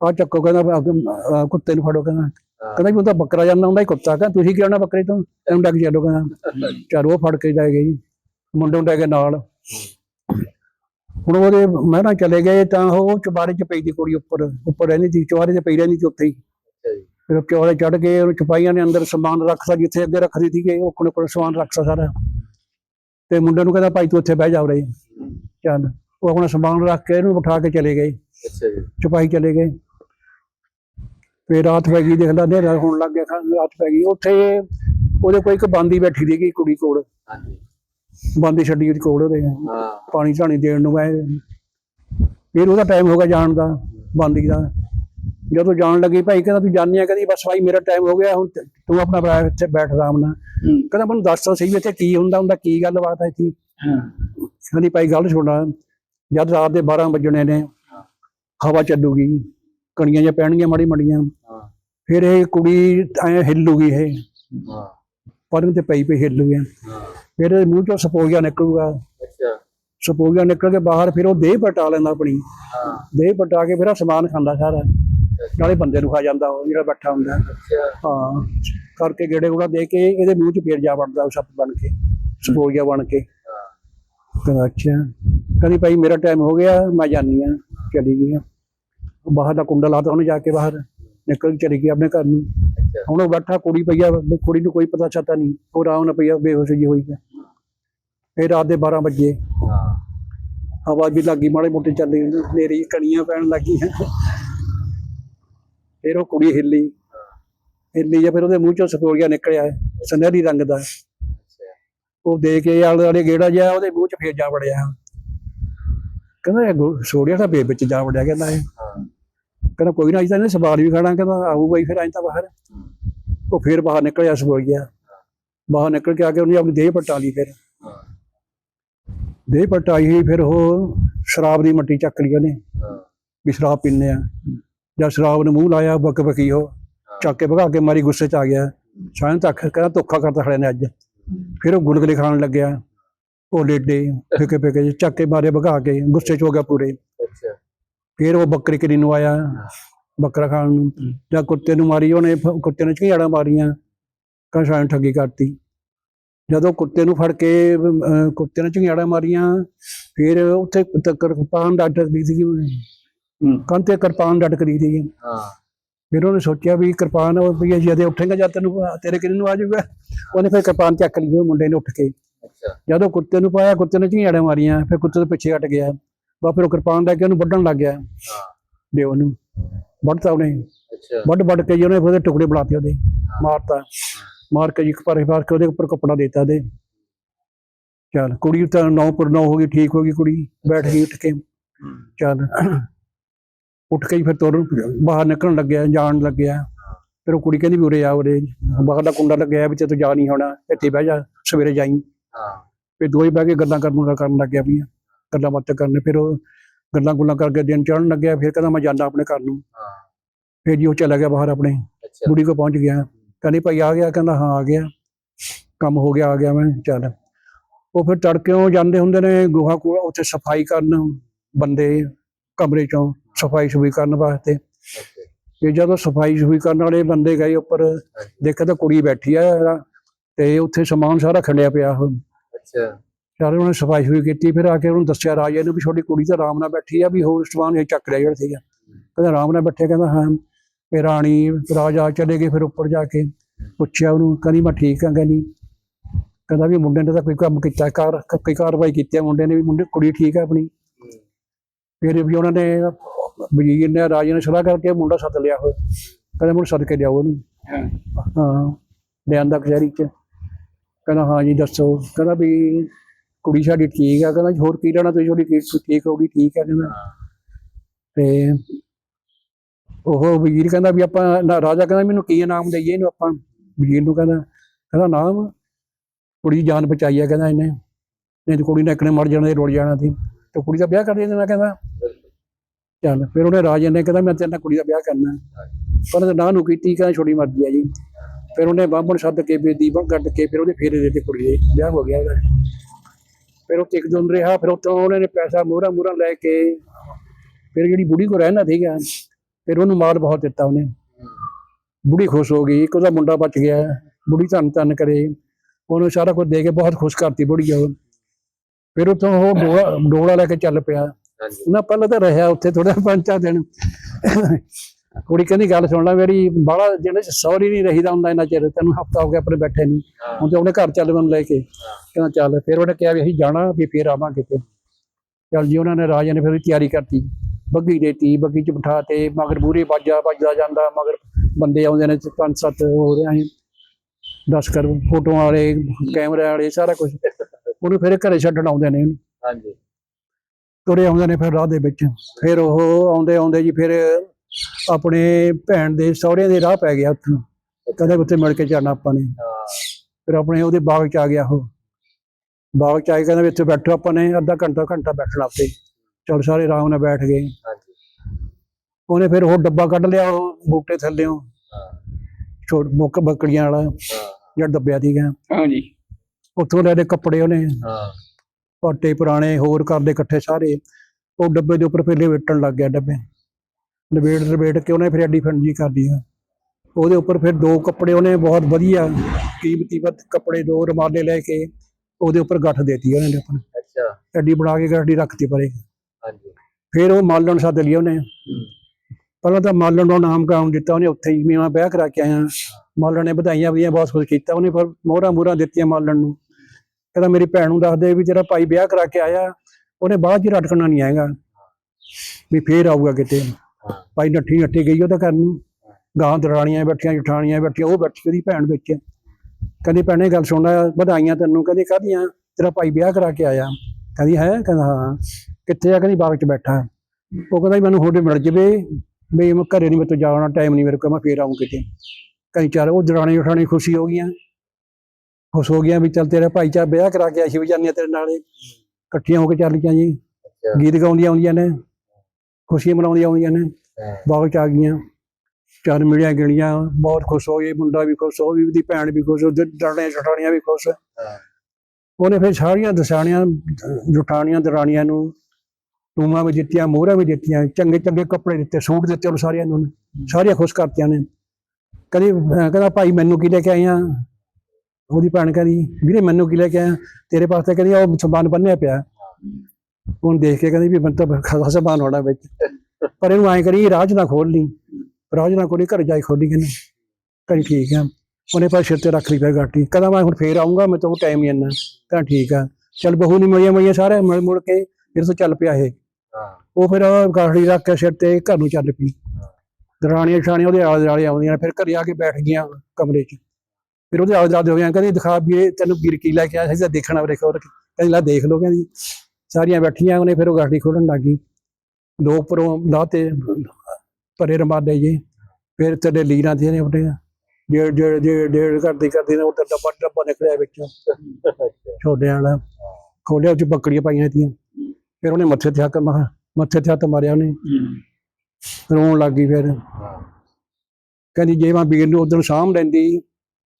ਆ ਚੱਕੋ ਕਹਿੰਦਾ ਕੁੱਤੇ ਨੂੰ ਫੜੋ ਕਹਿੰਦਾ। ਕਹਿੰਦਾ ਵੀ ਉਹ ਤਾਂ ਬੱਕਰਾ ਜਾਂਦਾ ਹੁੰਦਾ ਹੀ ਕੁੱਤਾ ਕਹਿੰਦਾ ਤੁਸੀਂ ਕਿਉਂ ਨਾ ਬੱਕਰੇ ਤੋਂ ਇਹਨੂੰ ਡੱਕ ਚੱਲੋ ਕਹਿੰਦਾ। ਚਲ ਉਹ ਫੜ ਕੇ ਲੈ ਗਈ ਮੁੰਡੇ ਨੂੰ ਲੈ ਕੇ ਨਾਲ। ਹੁਣ ਉਹਦੇ ਮਹਿਰਾਂ ਚਲੇ ਗਏ ਤਾਂ ਉਹ ਚੁਬਾਰੇ ਚ ਪਈ ਦੀ ਕੁੜੀ ਉੱਪਰ ਉੱਪਰ ਰਹਿੰਦੀ ਸੀ ਚੁਬਾਰੇ ਤੇ ਪਈ ਰਹਿੰਦੀ ਸੀ ਉੱਥੇ ਹੀ। ਜੀ। ਫਿਰ ਚੁਬਾਰੇ ਚੜ ਕੇ ਉਹ ਚੁਪਾਈਆਂ ਨੇ ਅੰਦਰ ਸਮਾਨ ਰੱਖਤਾ ਜਿੱਥੇ ਅੱਗੇ ਰੱਖਦੀ ਸੀਗੇ ਉਹ ਕੋਲ ਸਮਾਨ ਰੱਖਤਾ ਸਾਰਾ। ਤੇ ਮੁੰਡੇ ਨੂੰ ਕਹਿੰਦਾ ਭਾਈ ਤੂੰ ਇੱਥੇ ਬਹਿ ਜਾ ਉਰੇ ਚੱਲ। ਉਹ ਆਪਣਾ ਸਮਾਨ ਰੱਖ ਕੇ ਇਹਨੂੰ ਬਿਠਾ ਕੇ ਚਲੇ ਗਏ। ਅੱਛਾ ਜੀ। ਚੁਪਾਈ ਚਲੇ ਗਏ। ਫਿਰ ਰਾਤ ਪੈ ਗਈ ਦੇਖ ਲਾ ਹਨੇਰਾ ਹੋਣ ਲੱਗ ਗਿਆ ਰਾਤ ਪੈ ਗਈ। ਉੱਥੇ ਉਹਦੇ ਕੋਈ ਇੱਕ ਬਾਂਦੀ ਬੈਠੀ ਸੀਗੀ ਕੁੜੀ ਕੋਲ। ਹਾਂਜੀ। ਬਾਂਦੀ ਛੱਡੀ ਉਹਦੀ ਕੋਲ ਉਹਦੇ ਹਾਂ। ਪਾਣੀ ਧਾਣੀ ਦੇਣ ਨੂੰ ਮੈਂ ਫਿਰ ਉਹਦਾ ਟਾਈਮ ਹੋ ਗਿਆ ਜਾਣ ਦਾ ਬਾਂਦੀ ਦਾ। ਜਦੋਂ ਜਾਣ ਲੱਗੀ ਭਾਈ ਕਹਿੰਦਾ ਤੂੰ ਜਾਣੀ ਆ ਕਹਿੰਦੀ ਬਸ ਭਾਈ ਮੇਰਾ ਟਾਈਮ ਹੋ ਗਿਆ ਹੁਣ ਤੇ ਆਪਣਾ ਭਰਾ ਇੱਥੇ ਬੈਠ ਆਰਾਮ ਨਾਲ ਕਹਿੰਦਾ ਮੈਨੂੰ ਦੱਸ ਤਾਂ ਸਹੀ ਇੱਥੇ ਕੀ ਹੁੰਦਾ ਹੁੰਦਾ ਕੀ ਗੱਲਬਾਤ ਹੈ ਇੱਥੇ? ਹਾਂ। ਕਹਿੰਦੀ ਭਾਈ ਗੱਲ ਸੁਣਾ ਜਦ ਰਾਤ ਦੇ 12 ਵਜਣੇ ਨੇ ਹਵਾ ਚੱਲੂਗੀ ਕਣੀਆਂ ਜਿਹਾ ਪੈਣਗੀਆਂ ਮਾੜੀ ਮਾੜੀਆਂ। ਫਿਰ ਇਹ ਕੁੜੀ ਐ ਹਿੱਲੂਗੀ ਇਹ। ਹਾਂ। ਪਰਮ ਤੇ ਪਈ ਪਈ ਹਿੱਲੂਗੀ। ਹਾਂ। ਫਿਰ ਇਹਦੇ ਮੂੰਹ ਚੋਂ ਸਪੋਗਿਆ ਨਿਕਲੂਗਾ। ਅੱਛਾ। ਸਪੋਗਿਆ ਨਿਕਲ ਕੇ ਬਾਹਰ ਫਿਰ ਉਹ ਦੇਹ ਪਟਾ ਲੈਂਦਾ ਆਪਣੀ। ਦੇਹ ਪਟਾ ਕੇ ਫਿਰ ਸਮਾਨ ਖਾਂਦਾ ਸਾਰਾ। ਨਾਲੇ ਬੰਦੇ ਨੂੰ ਖਾ ਜਾਂਦਾ ਉਹ ਜਿਹੜਾ ਬੈਠਾ ਹੁੰਦਾ। ਹਾਂ ਕਰਕੇ ਗੇੜੇ ਗੁੜਾ ਦੇ ਕੇ ਇਹਦੇ ਮੂੰਹ 'ਚ ਫੇਰ ਜਾ ਵੜਦਾ ਉਹ ਸੱਪ ਬਣ ਕੇ ਸਪੋਗਿਆ ਬਣ ਕੇ। ਹਾਂ ਕਹਿੰਦਾ ਅੱਛਾ ਕਹਿੰਦੀ ਭਾਈ ਮੇਰਾ ਟਾਈਮ ਹੋ ਗਿਆ ਮੈਂ ਜਾਨੀ ਆ ਚਲੀ ਗਈ ਬਾਹਰ ਦਾ ਕੁੰਡਾ ਲਾਤਾ ਉਹਨੇ ਜਾ ਕੇ ਬਾਹਰ ਨਿਕਲ ਕੇ ਚਲੀ ਗਈ ਆਪਣੇ ਘਰ ਨੂੰ। ਹੁਣ ਉਹ ਬੈਠਾ ਕੁੜੀ ਪਈਆ ਕੁੜੀ ਨੂੰ ਕੋਈ ਪਤਾ ਚਾਤਾ ਨਹੀਂ ਉਹ ਆਰਾਮ ਨਾਲ ਪਈਆ ਬੇਹੋਸ਼ ਜਿਹੀ ਹੋਈ ਹੈ ਫਿਰ ਰਾਤ ਦੇ 12 ਵਜੇ। ਹਾਂ। ਹਵਾ ਵੀ ਲੱਗੀ ਮਾੜੇ ਮੋਟੇ ਚੱਲੀ ਨੇਰੀ ਕਣੀਆਂ ਪੈਣ ਲੱਗੀਆਂ ਫਿਰ ਉਹ ਕੁੜੀ ਹਿੱਲੀ। ਹਿੱਲੀ ਜਾਂ ਫਿਰ ਉਹਦੇ ਮੂੰਹ ਚੋਂ ਸਪੋਰੀਆ ਨਿਕਲਿਆ ਸੁਨਹਿਰੀ ਰੰਗ ਦਾ। ਉਹ ਦੇ ਕੇ ਆਲੇ ਵਾਲੇ ਗੇੜਾ ਜਿਹਾ ਉਹਦੇ ਮੂੰਹ ਚ ਫੇਰ ਜਾ ਵੜਿਆ। ਕਹਿੰਦਾ ਇਹ ਸੋੜੀਆ ਦਾ ਬੇਬ ਵਿੱਚ ਜਾ ਵੜਿਆ ਕਹਿੰਦਾ ਇਹ। ਕਹਿੰਦਾ ਕੋਈ ਨਾ ਅੱਜ ਤਾਂ ਇਹਨੇ ਸਵਾਲ ਵੀ ਖਾਣਾ ਕਹਿੰਦਾ ਆਊਗਾ ਹੀ ਫਿਰ ਅੱਜ ਤਾਂ ਬਾਹਰ। ਉਹ ਫਿਰ ਬਾਹਰ ਨਿਕਲਿਆ ਸਪੋਰੀਆ ਬਾਹਰ ਨਿਕਲ ਕੇ ਆ ਕੇ ਉਹਨੇ ਆਪਣੀ ਦੇਹ ਪਟਾ ਲਈ ਫਿਰ। ਦੇਹ ਪਟਾਈ ਫਿਰ ਉਹ ਸ਼ਰਾਬ ਦੀ ਮੱਟੀ ਚੱਕ ਲਈ ਉਹਨੇ। ਵੀ ਸ਼ਰਾਬ ਪੀਂਦੇ ਆ। ਜਦ ਸ਼ਰਾਬ ਨੂੰ ਮੂੰਹ ਲਾਇਆ ਬਕ ਬਕੀ ਉਹ ਚੱਕ ਕੇ ਭਗਾ ਕੇ ਮਾਰੀ ਗੁੱਸੇ ਚ ਆ ਗਿਆ। ਸਾਇਨ ਤੱਕ ਕਹਿੰਦਾ ਧੋਖਾ ਕਰਤਾ ਖੜੇ ਨੇ ਅੱਜ। ਫਿਰ ਉਹ ਗੁਲਗੁਲੇ ਖਾਣ ਲੱਗਿਆ। ਉਹ ਲੇਡੇ ਫਿੱਕੇ ਫਿੱਕੇ ਚੱਕ ਕੇ ਮਾਰੇ ਭਗਾ ਕੇ ਗੁੱਸੇ ਚ ਹੋ ਗਿਆ ਪੂਰੇ। ਅੱਛਾ। ਫਿਰ ਉਹ ਬੱਕਰੀ ਕਿਰੀ ਨੂੰ ਆਇਆ? ਬੱਕਰਾ ਖਾਣ ਨੂੰ। ਜਾਂ ਕੁੱਤੇ ਨੂੰ ਮਾਰੀ ਉਹਨੇ ਕੁੱਤੇ ਨੇ ਝੀੜਾਂ ਮਾਰੀਆਂ। ਕਸ਼ਾਇਨ ਠੱਗੀ ਕਰਤੀ। ਜਦੋਂ ਕੁੱਤੇ ਨੂੰ ਫੜ ਕੇ ਕੁੱਤੇ ਨੇ ਝਿੰਗਾੜਾ ਮਾਰੀਆਂ ਫਿਰ ਉੱਥੇ ਤ- ਕਿਰਪਾਨ ਡਾਕਟਰ ਦੀ ਸੀ ਕੰਨ ਤੇ ਕਿਰਪਾਨ ਡਟ ਕਰੀ ਸੀ ਹਾਂ। ਫਿਰ ਉਹਨੇ ਸੋਚਿਆ ਵੀ ਕਿਰਪਾਨ ਉਹ ਵੀ ਜਦੇ ਉੱਠੇਗਾ ਜਦ ਤੈਨੂੰ ਤੇਰੇ ਕਿਹਨੂੰ ਨੂੰ ਆ ਜਾਊਗਾ। ਉਹਨੇ ਫਿਰ ਕਿਰਪਾਨ ਚੱਕ ਲਈ ਉਹ ਮੁੰਡੇ ਨੇ ਉੱਠ ਕੇ। ਅੱਛਾ। ਜਦੋਂ ਕੁੱਤੇ ਨੂੰ ਪਾਇਆ ਕੁੱਤੇ ਨੇ ਝਿੰਗਾੜਾ ਮਾਰੀਆਂ ਫਿਰ ਕੁੱਤੇ ਦੇ ਪਿੱਛੇ ਹਟ ਗਿਆ। ਬਾ ਫਿਰ ਉਹ ਕਿਰਪਾਨ ਲੈ ਕੇ ਉਹਨੂੰ ਵੱਢਣ ਲੱਗ ਗਿਆ। ਹਾਂ। ਦੇ ਉਹਨੂੰ ਵੱਢਤਾ ਉਹਨੇ। ਅੱਛਾ। ਵੱਢ ਵੱਢ ਕੇ ਜੀ ਉਹਨੇ ਉਹਦੇ ਟੁਕੜੇ ਬਣਾਤੇ ਉਹਦੇ ਮਾਰਤਾ। ਮਾਰ ਕੇ ਜੀ ਇੱਕ ਪਾਰੇ ਮਾਰ ਕੇ ਉਹਦੇ ਉੱਪਰ ਕੱਪੜਾ ਦੇਤਾ ਦੇ ਚੱਲ ਕੁੜੀ ਤਾਂ ਨੌ ਪਰ ਨੌ ਹੋ ਗਈ ਠੀਕ ਹੋ ਗਈ ਕੁੜੀ। ਬੈਠ ਗਈ ਉੱਠ ਕੇ। ਚੱਲ। ਉੱਠ ਕੇ ਹੀ ਫਿਰ ਤੁਰ ਬਾਹਰ ਨਿਕਲਣ ਲੱਗਿਆ ਜਾਣ ਲੱਗਿਆ। ਫਿਰ ਉਹ ਕੁੜੀ ਕਹਿੰਦੀ ਵੀ ਉਰੇ ਆ ਉਰੇ। ਬਾਹਰ ਦਾ ਕੁੰਡਾ ਲੱਗਿਆ ਵੀ ਤੇ ਤੂੰ ਜਾ ਨਹੀਂ ਹੋਣਾ ਇੱਥੇ ਬਹਿ ਜਾ ਸਵੇਰੇ ਜਾਈਂ। ਹਾਂ। ਫਿਰ ਦੋਈ ਬਹਿ ਕੇ ਗੱਲਾਂ ਕਰਨ ਕਰਨ ਲੱਗਿਆ ਪਈਆਂ ਗੱਲਾਂ ਬਾਤਾਂ ਕਰਨੇ। ਫਿਰ ਉਹ ਗੱਲਾਂ ਗੁੱਲਾਂ ਕਰਕੇ ਦਿਨ ਚੜ੍ਹਨ ਲੱਗਿਆ ਫਿਰ ਕਹਿੰਦਾ ਮੈਂ ਜਾਂਦਾ ਆਪਣੇ ਘਰ ਨੂੰ। ਹਾਂ। ਫਿਰ ਜੀ ਉਹ ਚਲਾ ਗਿਆ ਬਾਹਰ ਆਪਣੇ ਬੁੜੀ ਕੋ ਪਹੁੰਚ ਗਿਆ। ਕਹਿੰਦੀ ਭਾਈ ਆ ਗਿਆ ਕਹਿੰਦਾ ਹਾਂ ਆ ਗਿਆ। ਕੰਮ ਹੋ ਗਿਆ ਆ ਗਿਆ ਮੈਂ ਚੱਲ। ਉਹ ਫਿਰ ਤੜਕਿਓਂ ਜਾਂਦੇ ਹੁੰਦੇ ਨੇ ਗੋਹਾ ਕੂੜਾ ਉੱਥੇ ਸਫ਼ਾਈ ਕਰਨ ਬੰਦੇ। ਕਮਰੇ ਚੋਂ ਸਫ਼ਾਈ ਸੁਫਾਈ ਕਰਨ ਵਾਸਤੇ। ਤੇ ਜਦੋਂ ਸਫ਼ਾਈ ਸੁਫਾਈ ਕਰਨ ਵਾਲੇ ਬੰਦੇ ਗਏ ਉੱਪਰ ਦੇਖਿਆ ਤਾਂ ਕੁੜੀ ਬੈਠੀ ਆ ਤੇ ਉੱਥੇ ਸਮਾਨ ਸਾਰਾ ਖੰਡਿਆ ਪਿਆ ਉਹ। ਅੱਛਾ। ਸਾਰੇ ਉਹਨੇ ਸਫ਼ਾਈ ਸੁਫਾਈ ਕੀਤੀ ਫਿਰ ਆ ਕੇ ਉਹਨੂੰ ਦੱਸਿਆ ਰਾਜੇ ਨੂੰ ਵੀ ਤੁਹਾਡੀ ਕੁੜੀ ਤਾਂ ਆਰਾਮ ਨਾਲ ਬੈਠੀ ਆ ਵੀ ਹੋਰ ਸਮਾਨ ਇਹ ਚੱਕ ਲਿਆ ਜਿਹੜਾ ਸੀਗਾ। ਕਹਿੰਦਾ ਆਰਾਮ ਨਾਲ ਬੈਠੇ ਕਹਿੰਦਾ ਹਾਂ ਫਿਰ ਰਾਣੀ ਰਾਜਾ ਚਲੇ ਗਏ ਫਿਰ ਉੱਪਰ ਜਾ ਕੇ। ਪੁੱਛਿਆ ਉਹਨੂੰ ਕਹਿੰਦੀ ਮੈਂ ਠੀਕ ਹਾਂ ਕਹਿੰਦੀ ਕਹਿੰਦਾ ਵੀ ਮੁੰਡੇ ਨੇ ਤਾਂ ਕੋਈ ਕੰਮ ਕੀਤਾ ਕਾਰ ਕੋਈ ਕਾਰਵਾਈ ਕੀਤੀ ਆ ਮੁੰਡੇ ਨੇ ਵੀ ਮੁੰਡੇ ਕੁੜੀ ਠੀਕ ਆ ਆਪਣੀ? ਫਿਰ ਵੀ ਉਹਨਾਂ ਨੇ ਵਜ਼ੀਰ ਨੇ ਰਾਜੇ ਨੇ ਸਲਾਹ ਕਰਕੇ ਮੁੰਡਾ ਸੱਦ ਲਿਆ ਉਹ। ਕਹਿੰਦਾ ਮੈਨੂੰ ਸੱਦ ਕੇ ਲਿਆਓ ਉਹਨੂੰ। ਹਾਂ। ਲਿਆਂਦਾ ਕਚਹਿਰੀ ਚ। ਕਹਿੰਦਾ ਹਾਂ ਜੀ ਦੱਸੋ। ਕਹਿੰਦਾ ਵੀ ਕੁੜੀ ਸਾਡੀ ਠੀਕ ਆ। ਕਹਿੰਦਾ ਹੋਰ ਕੀ ਲੈਣਾ ਤੁਸੀਂ? ਕੀ ਠੀਕ ਹੋ ਗਈ ਠੀਕ ਆ ਕਹਿੰਦਾ। ਤੇ ਉਹ ਵਜ਼ੀਰ ਕਹਿੰਦਾ ਵੀ ਆਪਾਂ ਰਾਜਾ ਕਹਿੰਦਾ ਮੈਨੂੰ ਕੀ ਇਨਾਮ ਦਈਏ ਇਹਨੂੰ ਆਪਾਂ? ਵਜ਼ੀਰ ਨੂੰ ਕਹਿੰਦਾ ਕਹਿੰਦਾ ਨਾਮ। ਕੁੜੀ ਜਾਨ ਬਚਾਈ ਆ ਕਹਿੰਦਾ ਇਹਨੇ। ਨਹੀਂ ਤੇ ਕੁੜੀ ਨੇ ਇੱਕ ਨੇ ਮਰ ਜਾਣਾ ਤੇ ਰੁੜ ਜਾਣਾ ਸੀ। ਤੇ ਕੁੜੀ ਦਾ ਵਿਆਹ ਕਰ ਦੇਣਾ ਕਹਿੰਦਾ। ਚੱਲ ਫਿਰ ਉਹਨੇ ਰਾਜੇ ਨੇ ਕਹਿੰਦਾ ਮੈਂ ਤੇਰੇ ਨਾਲ ਕੁੜੀ ਦਾ ਵਿਆਹ ਕਰਨਾ। ਪਰ ਨਾ ਨੂੰ ਕੀਤੀ, ਕਹਿੰਦਾ ਛੋਟੀ ਮਰਜ਼ੀ ਆ ਜੀ। ਫਿਰ ਉਹਨੇ ਬਾਹਮਣ ਸੱਦ ਕੇ ਵੀ ਕੱਢ ਕੇ ਫਿਰ ਉਹਦੇ ਫੇਰੇ ਦੇ ਤੇ ਕੁੜੀ ਦੇ ਵਿਆਹ ਹੋ ਗਿਆ ਉਹਦਾ। ਫਿਰ ਉਹ ਇੱਕ ਦਿਨ ਰਿਹਾ, ਫਿਰ ਉੱਥੋਂ ਉਹਨਾਂ ਨੇ ਪੈਸਾ ਮੋਹਰਾ ਮੋਹਰਾ ਲੈ ਕੇ ਫਿਰ ਜਿਹੜੀ ਬੁੜੀ ਕੋ ਰਹਿਣਾ ਸੀਗਾ, ਫਿਰ ਉਹਨੂੰ ਮਾਲ ਬਹੁਤ ਦਿੱਤਾ ਉਹਨੇ। ਬੁੜੀ ਖੁਸ਼ ਹੋ ਗਈ, ਇੱਕ ਉਹਦਾ ਮੁੰਡਾ ਬਚ ਗਿਆ, ਬੁੜੀ ਧੰਨ ਧੰਨ ਕਰੇ। ਉਹਨੂੰ ਸਾਰਾ ਕੁਝ ਦੇ ਕੇ ਬਹੁਤ ਖੁਸ਼ ਕਰਤੀ ਬੁੜੀ ਉਹ। ਫਿਰ ਉੱਥੋਂ ਉਹ [coughs] ਡੋਲਾ ਡੋਲਾ ਲੈ ਕੇ ਚੱਲ ਪਿਆ। ਹਾਂਜੀ। ਨਾ ਪਹਿਲਾਂ ਤਾਂ ਰਿਹਾ ਉੱਥੇ ਥੋੜਾ ਪੰਜ ਚਾਰ ਦਿਨ। ਕੁੜੀ ਕਹਿੰਦੀ ਗੱਲ ਸੁਣ ਲੈ ਮੇਰੀ ਬਾਹਲਾ ਜਿਹੜੇ ਸੌਰੀ ਨਹੀਂ ਰਹੀਦਾ ਹੁੰਦਾ ਇੰਨਾ ਚਿਰ ਤੈਨੂੰ ਹਫਤਾ ਹੋ ਗਿਆ ਆਪਣੇ ਬੈਠੇ ਨਹੀਂ ਹੁਣ ਤੇ ਆਪਣੇ ਘਰ ਚੱਲ ਮੈਨੂੰ ਲੈ ਕੇ। ਕਹਿੰਦਾ ਚੱਲ। ਫਿਰ ਉਹਨੇ ਕਿਹਾ ਵੀ ਅਸੀਂ ਜਾਣਾ ਵੀ ਫੇਰ ਆਵਾਂਗੇ ਤੇ ਚੱਲ ਜੀ ਉਹਨਾਂ ਨੇ ਰਾਜਾ ਨੇ ਫਿਰ ਤਿਆਰੀ ਕਰਤੀ। ਬੱਗੀ ਦੇਤੀ ਬੱਗੀ ਚ ਬਿਠਾ ਤੇ ਮਗਰ ਬੂਰੇ ਬਾਜਾ ਵੱਜਦਾ ਜਾਂਦਾ ਮਗਰ ਬੰਦੇ ਆਉਂਦੇ ਨੇ ਪੰਜ ਸੱਤ ਹੋ ਰਹੇ ਆ ਦਸ ਕਰ ਫੋਟੋਆਂ ਵਾਲੇ ਕੈਮਰੇ ਵਾਲੇ ਸਾਰਾ ਕੁਝ ਉਹਨੂੰ ਫਿਰ ਘਰੇ ਛੱਡਣ ਆਉਂਦੇ ਨੇ ਉਹਨੂੰ ਹਾਂਜੀ। ਤੁਰੇ ਆਉਂਦੇ ਨੇ ਫਿਰ ਰਾਹ ਦੇ ਵਿੱਚ। ਫਿਰ ਉਹ ਆਉਂਦੇ ਆਉਂਦੇ ਜੀ ਫਿਰ ਆਪਣੇ ਭੈਣ ਦੇ ਸਹੁਰੇ ਦੇ ਰਾਹ ਪੈ ਗਿਆ ਉੱਥੋਂ। ਕਹਿੰਦੇ ਉੱਥੇ ਮਿਲ ਕੇ ਜਾਣਾ ਆਪਾਂ ਨੇ। ਹਾਂ। ਫਿਰ ਆਪਣੇ ਉਹਦੇ ਬਾਗ ਚ ਆ ਗਿਆ ਉਹ। ਬਾਗ ਚ ਆ ਕੇ ਕਹਿੰਦਾ ਇੱਥੇ ਬੈਠੋ ਆਪਾਂ ਨੇ ਅੱਧਾ ਘੰਟਾ ਘੰਟਾ ਬੈਠਣਾ ਉੱਤੇ ਚਲ ਸਾਰੇ ਆਰਾਮ ਨਾਲ ਬੈਠ ਗਏ। ਹਾਂਜੀ। ਉਹਨੇ ਫਿਰ ਉਹ ਡੱਬਾ ਕੱਢ ਲਿਆ ਉਹ ਬੂਟੇ ਥੱਲਿਓਂ। ਹਾਂ। ਛੋਟ ਮੁੱਕ ਬੱਕੜੀਆਂ ਵਾਲਾ ਹਾਂ। ਜਿਹੜਾ ਦੱਬਿਆ ਸੀਗਾ। ਹਾਂਜੀ। ਉੱਥੋਂ ਲੈ ਦੇ ਕੱਪੜੇ ਉਹਨੇ। ਹਾਂ। ਪਾਟੇ ਪੁਰਾਣੇ ਹੋਰ ਕਰਦੇ ਇਕੱਠੇ ਸਾਰੇ। ਉਹ ਡੱਬੇ ਦੇ ਉੱਪਰ ਫਿਰ ਲਵੇਟਣ ਲੱਗ ਗਿਆ ਡੱਬੇ। ਲਵੇਟ ਲਵੇਟ ਕੇ ਉਹਨੇ ਫਿਰ ਐਡੀ ਫੰਡੀ ਕਰ ਦਿੱਤੀ ਉਹਦੇ ਉੱਪਰ ਫਿਰ ਦੋ ਕੱਪੜੇ ਉਹਨੇ ਬਹੁਤ ਵਧੀਆ ਕੀਮਤੀ ਵੱਧ ਕੱਪੜੇ ਦੋ ਰਮਾਲੇ ਲੈ ਕੇ ਉਹਦੇ ਉੱਪਰ ਗੱਠ ਦੇਤੀ ਉਹਨੇ ਉੱਪਰ ਅੱਛਾ। ਐਡੀ ਬਣਾ ਕੇ ਗੱਡੀ ਰੱਖਤੀ ਪਰੇ। ਹਾਂਜੀ। ਫਿਰ ਉਹ ਮਾਲਣ ਸੱਦ ਲਿਆ ਉਹਨੇ। ਪਹਿਲਾਂ ਤਾਂ ਮਾਲਣ ਨੂੰ ਨਾਮ ਕਾਮ ਦਿੱਤਾ ਉਹਨੇ ਉੱਥੇ ਹੀ ਮੈਂ ਵਿਆਹ ਕਰਾ ਕੇ ਆਇਆ। ਮਾਲਣ ਨੇ ਵਧਾਈਆਂ ਵੀ ਬਹੁਤ ਕੁਝ ਕੀਤਾ, ਉਹਨੇ ਫਿਰ ਮੋਹਰਾਂ ਮੋਹਰਾਂ ਦਿੱਤੀਆਂ ਮਾਲਣ ਨੂੰ। ਕਹਿੰਦਾ ਮੇਰੀ ਭੈਣ ਨੂੰ ਦੱਸ ਦੇ ਵੀ ਤੇਰਾ ਭਾਈ ਵਿਆਹ ਕਰਾ ਕੇ ਆਇਆ, ਉਹਨੇ ਬਾਅਦ ਚ ਰਟਕਣਾ ਨਹੀਂ ਆਏਗਾ। ਵੀ ਫੇਰ ਆਊਗਾ ਕਿਤੇ। ਭਾਈ ਨੱਠੀ ਨੱਠੀ ਗਈ ਉਹਦਾ ਘਰ ਨੂੰ। ਗਾਂ ਦਰਾਣੀਆਂ ਬੈਠੀਆਂ, ਜਠਾਣੀਆਂ ਬੈਠੀਆਂ, ਉਹ ਬੈਠੀ ਉਹਦੀ ਭੈਣ ਵਿੱਚ। ਕਹਿੰਦੀ ਭੈਣੇ ਗੱਲ ਸੁਣ ਲੈ ਵਧਾਈਆਂ ਤੈਨੂੰ। ਕਹਿੰਦੀ ਕਾਹਦੀਆਂ? ਤੇਰਾ ਭਾਈ ਵਿਆਹ ਕਰਾ ਕੇ ਆਇਆ। ਕਹਿੰਦੀ ਹੈ? ਕਹਿੰਦਾ ਹਾਂ। ਕਿੱਥੇ ਆ? ਕਹਿੰਦੀ ਬਾਗ 'ਚ ਬੈਠਾ। ਉਹ ਕਹਿੰਦਾ ਮੈਨੂੰ ਹੋਡੇ ਮਿਲ ਜਵੇ। ਵੀ ਮੈਂ ਘਰੇ ਨਹੀਂ ਮੇਰੇ ਤੋਂ ਜਾਣਾ ਟਾਈਮ ਨਹੀਂ ਮੇਰੇ ਕੋਲ, ਮੈਂ ਫੇਰ ਆਉਂ ਕਿਤੇ। ਕਹਿੰਦੀ ਚੱਲ ਉਹ ਦਰਾਣੀ ਜਠਾਣੀ ਖੁਸ਼ੀ ਹੋ ਗਈਆਂ। ਖੁਸ਼ ਹੋ ਗਈਆਂ ਵੀ ਚੱਲ ਤੇਰਾ ਭਾਈ ਚਾ ਵਿਆਹ ਕਰਾ ਕੇ ਅਸੀਂ ਵੀ ਜਾਂਦੀਆਂ ਤੇਰੇ ਨਾਲੇ। ਇਕੱਠੀਆਂ ਹੋ ਕੇ ਚੱਲ ਗਈਆਂ ਜੀ ਗੀਤ ਗਾਉਂਦੀਆਂ ਆਉਂਦੀਆਂ ਨੇ। ਖੁਸ਼ੀ ਮਨਾਉਂਦੀਆਂ ਆਉਂਦੀਆਂ ਨੇ। ਹਾਂ। ਬਾਗ ਚ ਆ ਗਈਆਂ। ਚਾਰ ਮਿਲੀਆਂ ਗਿਣੀਆਂ। ਬਹੁਤ ਖੁਸ਼ ਹੋ ਗਏ। ਮੁੰਡਾ ਵੀ ਖੁਸ਼ ਹੋ ਗਈ ਉਹਦੀ ਭੈਣ ਵੀ ਖੁਸ਼ ਉਹਦੇ ਡਰਣੇ ਛਟਾਣੀਆਂ ਵੀ ਖੁਸ਼। ਹਾਂ। ਉਹਨੇ ਫਿਰ ਸਾਰੀਆਂ ਦਸਾਣੀਆਂ ਜੁਠਾਣੀਆਂ ਦਰਾਣੀਆਂ ਨੂੰ ਟੂਮਾਂ ਵੀ ਦਿੱਤੀਆਂ ਮੋਹਰਾਂ ਵੀ ਦਿੱਤੀਆਂ ਚੰਗੇ ਚੰਗੇ ਕੱਪੜੇ ਦਿੱਤੇ ਸੂਟ ਦਿੱਤੇ ਉਹ ਸਾਰਿਆਂ ਨੂੰ। ਸਾਰੀਆਂ ਖੁਸ਼ ਕਰਤੀਆਂ ਨੇ। ਅਹ ਕਹਿੰਦਾ ਭਾਈ ਮੈਨੂੰ ਕੀ ਲੈ ਕੇ ਆਈਆਂ ਉਹਦੀ ਭੈਣ ਕਹਿੰਦੀ ਵੀਰੇ ਮੈਨੂੰ ਕੀ ਲੈ ਕੇ ਆਇਆ ਤੇਰੇ ਪਾਸ ਤਾਂ ਕਹਿੰਦੀ ਉਹ ਸਮਾਨ ਬੰਨਿਆ ਪਿਆ। ਉਹਨੂੰ ਦੇਖ ਕੇ ਕਹਿੰਦੀ ਵੀ ਮੈਂ ਤਾਂ ਖਾਸਾ ਸਮਾਨ ਹੋਣਾ ਵਿੱਚ। ਪਰ ਇਹਨੂੰ ਐਂ ਕਰੀ ਰਾਜ ਨਾ ਖੋਲ ਲਈ। ਰਾਜ ਨਾ ਕੋਲੀ ਘਰ ਜਾਈ ਖੋਲੀ ਕਹਿੰਦੀ। ਕਹਿੰਦੀ ਠੀਕ ਆ। ਉਹਨੇ ਪਰ ਸਿਰ ਤੇ ਰੱਖ ਲਈ ਫਿਰ ਗਾਟੀ। ਕਹਿੰਦਾ ਮੈਂ ਹੁਣ ਫੇਰ ਆਉਂਗਾ ਮੈਂ ਤਾਂ ਉਹ ਟਾਈਮ ਹੀ ਇੰਨਾ। ਕਹਿੰਦਾ ਠੀਕ ਆ। ਚੱਲ ਬਹੂ ਨਹੀਂ ਮਿਲੀਆਂ ਮਿਲੀਆਂ ਸਾਰੇ ਮੁੜ ਮੁੜ ਕੇ ਫਿਰ ਤੋਂ ਚੱਲ ਪਿਆ ਇਹ। ਉਹ ਫਿਰ ਗਾੜੀ ਰੱਖ ਕੇ ਸਿਰ ਤੇ ਘਰ ਨੂੰ ਚੱਲ ਪਈ। ਦਰਾਣੀਆਂ ਛਾਣੀਆਂ ਉਹਦੇ ਆਲੇ ਦੁਆਲੇ ਆਉਂਦੀਆਂ ਫਿਰ ਘਰੇ ਆ ਕੇ ਬੈਠ ਗਈਆਂ ਕਮਰੇ 'ਚ। ਫਿਰ ਉਹਦੇ ਆਲੇ ਦੁਆਲੇ ਹੋ ਗਈਆਂ ਕਹਿੰਦੀ ਦਿਖਾ ਵੀ ਇਹ ਤੈਨੂੰ ਵੀਰ ਕੀ ਲੈ ਕੇ ਆਇਆ ਸੀ ਤਾਂ ਦੇਖਣਾ ਵੇਖ ਹੋਰ ਕਹਿੰਦੀ ਲੈ ਦੇਖ ਲਓ, ਕਹਿੰਦੀ। ਸਾਰੀਆਂ ਬੈਠੀਆਂ ਉਹਨੇ, ਫਿਰ ਉਹ ਗਾੜੀ ਖੋਲਣ ਲੱਗੀ ਦੋ ਉੱਪਰੋਂ ਲਾਤੇ ਪਰੇ ਰਮਾਦੇ ਜੀ ਫਿਰ ਤੇ ਲੀਰਾਂ ਦੀਆਂ ਨੇ ਉੱਡੀਆਂ ਡੇਢ ਡੇਢ ਡੇਢ ਡੇਢ ਕਰਦੀ ਕਰਦੀ ਨੇ, ਉੱਧਰ ਡੱਬਾ ਡੱਬਾ ਨਿਕਲਿਆ ਵਿੱਚੋਂ। ਅੱਛਾ ਵਾਲਾ। ਖੋਲਿਆ ਉਹ ਬੱਕੜੀਆਂ ਪਾਈਆਂ ਤੀਆਂ। ਫਿਰ ਉਹਨੇ ਮੱਥੇ ਤੇ ਹੱਥ ਮਾ- ਮੱਥੇ ਤੇ ਹੱਥ ਮਾਰਿਆ ਉਹਨੇ। ਰੋਣ ਲੱਗ ਗਈ ਫਿਰ। ਹਾਂ। ਕਹਿੰਦੀ ਜੇ ਮੈਂ ਵੀਰ ਨੂੰ ਉਦੋਂ ਸਾਂਭ ਲੈਂਦੀ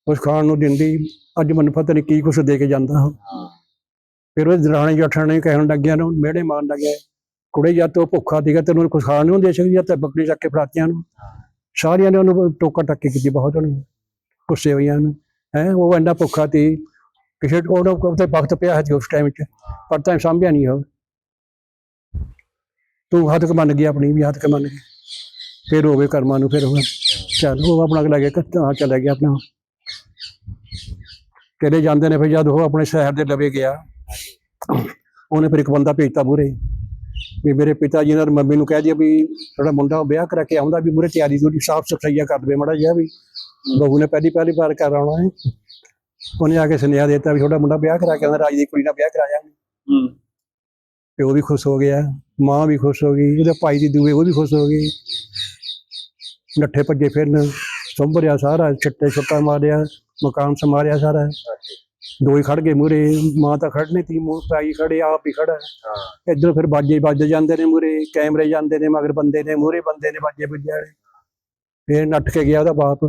ਕੁਛ ਖਾਣ ਨੂੰ ਦਿੰਦੀ ਅੱਜ ਮੈਨੂੰ ਪਤਾ ਨਹੀਂ ਕੀ ਕੁਛ ਦੇ ਕੇ ਜਾਂਦਾ। ਹਾਂ। ਫਿਰ ਉਹ ਦਰਾਣੇ ਜਠਾਣੇ ਕਹਿਣ ਲੱਗਿਆ ਨੂੰ ਮਿਹੜੇ ਮਾਰਨ ਲੱਗਿਆ ਕੁੜੇ ਜਾਂ ਤੋ ਭੁੱਖਾ ਸੀਗਾ ਤੈਨੂੰ ਕੁਛ ਖਾਣ ਨੂੰ ਦੇ ਸਕਦੀ ਜਾਂ ਤੇ ਬੱਕਰੀ ਚੱਕ ਕੇ ਫੜਾਤੀਆਂ ਨੂੰ। ਸਾਰਿਆਂ ਨੇ ਉਹਨੂੰ ਟੋਕਾ ਟੱਕੀ ਕੀਤੀ ਬਹੁਤ ਉਹਨੂੰ ਗੁੱਸੇ ਹੋਈਆਂ ਨੂੰ। ਹੈ ਉਹ ਇੰਨਾ ਭੁੱਖਾ ਸੀ ਕਿਸੇ ਉਹਦਾ ਉੱਤੇ ਵਕਤ ਪਿਆ ਸੀ ਉਸ ਟਾਈਮ 'ਚ ਪਰ ਤਾਂ ਸਾਂਭਿਆ ਨਹੀਂ ਉਹ। ਤੂੰ ਹੱਥ ਕ ਮੰਨ ਗਿਆ ਆਪਣੀ ਵੀ ਹੱਥ ਕ ਮੰਨ ਗਿਆ ਫਿਰ ਹੋਵੇ ਕਰਮਾਂ ਨੂੰ ਫਿਰ ਉਹ ਚੱਲ ਉਹ ਆਪਣਾ ਲੱਗੇ ਕੱਟਾ ਚਲਾ ਗਿਆ ਆਪਣਾ। ਕਿਹੜੇ ਜਾਂਦੇ ਨੇ ਫਿਰ ਜਦ ਉਹ ਆਪਣੇ ਸ਼ਹਿਰ ਦੇ ਲਵੇ ਗਿਆ ਉਹਨੇ ਫਿਰ ਇੱਕ ਬੰਦਾ ਭੇਜਤਾ ਮੂਰੇ ਵੀ ਮੇਰੇ ਪਿਤਾ ਜੀ ਨਾਲ ਮੰਮੀ ਨੂੰ ਕਹਿ ਦਿਆ ਵੀ ਤੁਹਾਡਾ ਮੁੰਡਾ ਵਿਆਹ ਕਰਾ ਕੇ ਆਉਂਦਾ ਵੀ ਮੂਰੇ ਤਿਆਰੀ ਥੋੜੀ ਸਾਫ਼ ਸਫਾਈਆ ਕਰ ਦੇਵੇ ਮੜਾ ਜਿਹਾ ਵੀ। ਬਹੂ ਨੇ ਪਹਿਲੀ ਪਹਿਲੀ ਵਾਰ ਕਰ ਆਉਣਾ ਹੈ। ਉਹਨੇ ਆ ਕੇ ਸੁਨੇਹਾ ਦਿੱਤਾ ਵੀ ਤੁਹਾਡਾ ਮੁੰਡਾ ਵਿਆਹ ਕਰਾ ਕੇ ਆਉਂਦਾ ਰਾਜ ਦੀ ਕੁੜੀ ਨਾਲ ਵਿਆਹ ਕਰਾਇਆ ਹੂੰ। ਪਿਓ ਵੀ ਖੁਸ਼ ਹੋ ਗਿਆ। ਮਾਂ ਵੀ ਖੁਸ਼ ਹੋ ਗਈ ਉਹਦੇ ਭਾਈ ਦੀ ਦੂਏ ਉਹ ਵੀ ਖੁਸ਼ ਹੋ ਗਈ ਨੱਠੇ ਭੱਜੇ ਫਿਰਨ ਸੰਭਰਿਆ ਸਾਰਾ ਛੱਟੇ ਛੱਟਾ ਮਾਰਿਆ ਮਕਾਨ ਸਮਾਰਿਆ ਸਾਰਾ ਹਾਂਜੀ ਦੋ ਹੀ ਖੜ ਗਏ ਮੂਰੇ ਮਾਂ ਤਾਂ ਖੜਨੇ ਤੀ ਮੂੰਹ ਪਾਈ ਖੜੇ ਆਪ ਹੀ ਖੜਾ ਹਾਂ ਇੱਧਰ ਫਿਰ ਬਾਜੇ ਵੱਜ ਜਾਂਦੇ ਨੇ ਮੂਰੇ ਕੈਮਰੇ ਜਾਂਦੇ ਨੇ ਮਗਰ ਬੰਦੇ ਨੇ ਮੂਰੇ ਬੰਦੇ ਨੇ ਬਾਜੇ ਵੱਜੇ ਵਾਲੇ ਫਿਰ ਨੱਠ ਕੇ ਗਿਆ ਉਹਦਾ ਬਾਪ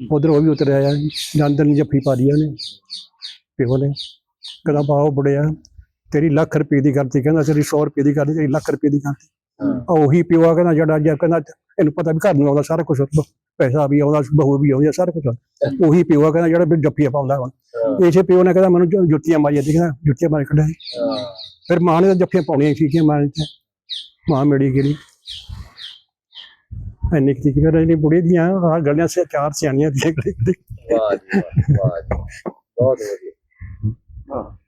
ਉਧਰ ਉਹ ਵੀ ਉਤਰ ਆਇਆ ਜਾਂਦਰ ਨੇ ਜੱਫੀ ਪਾ ਲਈ ਉਹਨੇ ਪਿਓ ਨੇ ਕਹਿੰਦਾ ਬਾਓ ਬੜਿਆ ਤੇਰੀ ਲੱਖ ਰੁਪਏ ਦੀ ਕਰਤੀ ਕਹਿੰਦਾ ਤੇਰੀ 100 ਰੁਪਏ ਦੀ ਕਰਤੀ ਤੇਰੀ ਲੱਖ ਰੁਪਏ ਦੀ ਕਰਤੀ ਉਹੀ ਪਿਓ ਆ ਕਹਿੰਦਾ ਜਿਹੜਾ ਅੱਜ ਕਹਿੰਦਾ ਇਹਨੂੰ ਪਤਾ ਵੀ ਘਰ ਨੂੰ ਆਉਂਦਾ ਸਾਰਾ ਕੁਝ ਪੈਸਾ ਵੀ ਆਉਂਦਾ ਬਹੂ ਵੀ ਆਉਂਦੀ ਆ, ਸਾਰਾ ਕੁਝ ਉਹੀ ਪਿਓ ਆ ਕਹਿੰਦਾ ਜਿਹੜਾ ਵੀ ਜੱਫੀਆਂ ਪਾਉਂਦਾ ਵਾ। ਹਾਂ, ਇਸੇ ਪਿਓ ਨੇ ਕਹਿੰਦਾ ਮੈਨੂੰ ਜੁੱਤੀਆਂ ਮਾਰੀਆਂ ਕਹਿੰਦਾ ਜੁੱਤੀਆਂ ਮਾਰ ਕੱਢਿਆ ਹਾਂ। ਫਿਰ ਮਾਂ ਨੇ ਜੱਫੀਆਂ ਪਾਉਣੀਆਂ ਸੀ ਕਿ ਮਾਂ ਨੇ ਤਾਂ। ਮਾਂ ਮੇੜੀ ਗਿਰੀ। ਐਨੇ ਕਿ ਕਿ ਰਹੀ ਬੁੜੀ ਦੀਆਂ ਆ ਗੱਲਾਂ ਸੇ ਚਾਰ ਸਿਆਣੀਆਂ ਦੀਆਂ ਕਿਹੜੀ ਵਾਹ ਜੀ ਵਾਹ, ਵਾਹ ਜੀ। ਬਹੁਤ ਵਧੀਆ। ਹਾਂ।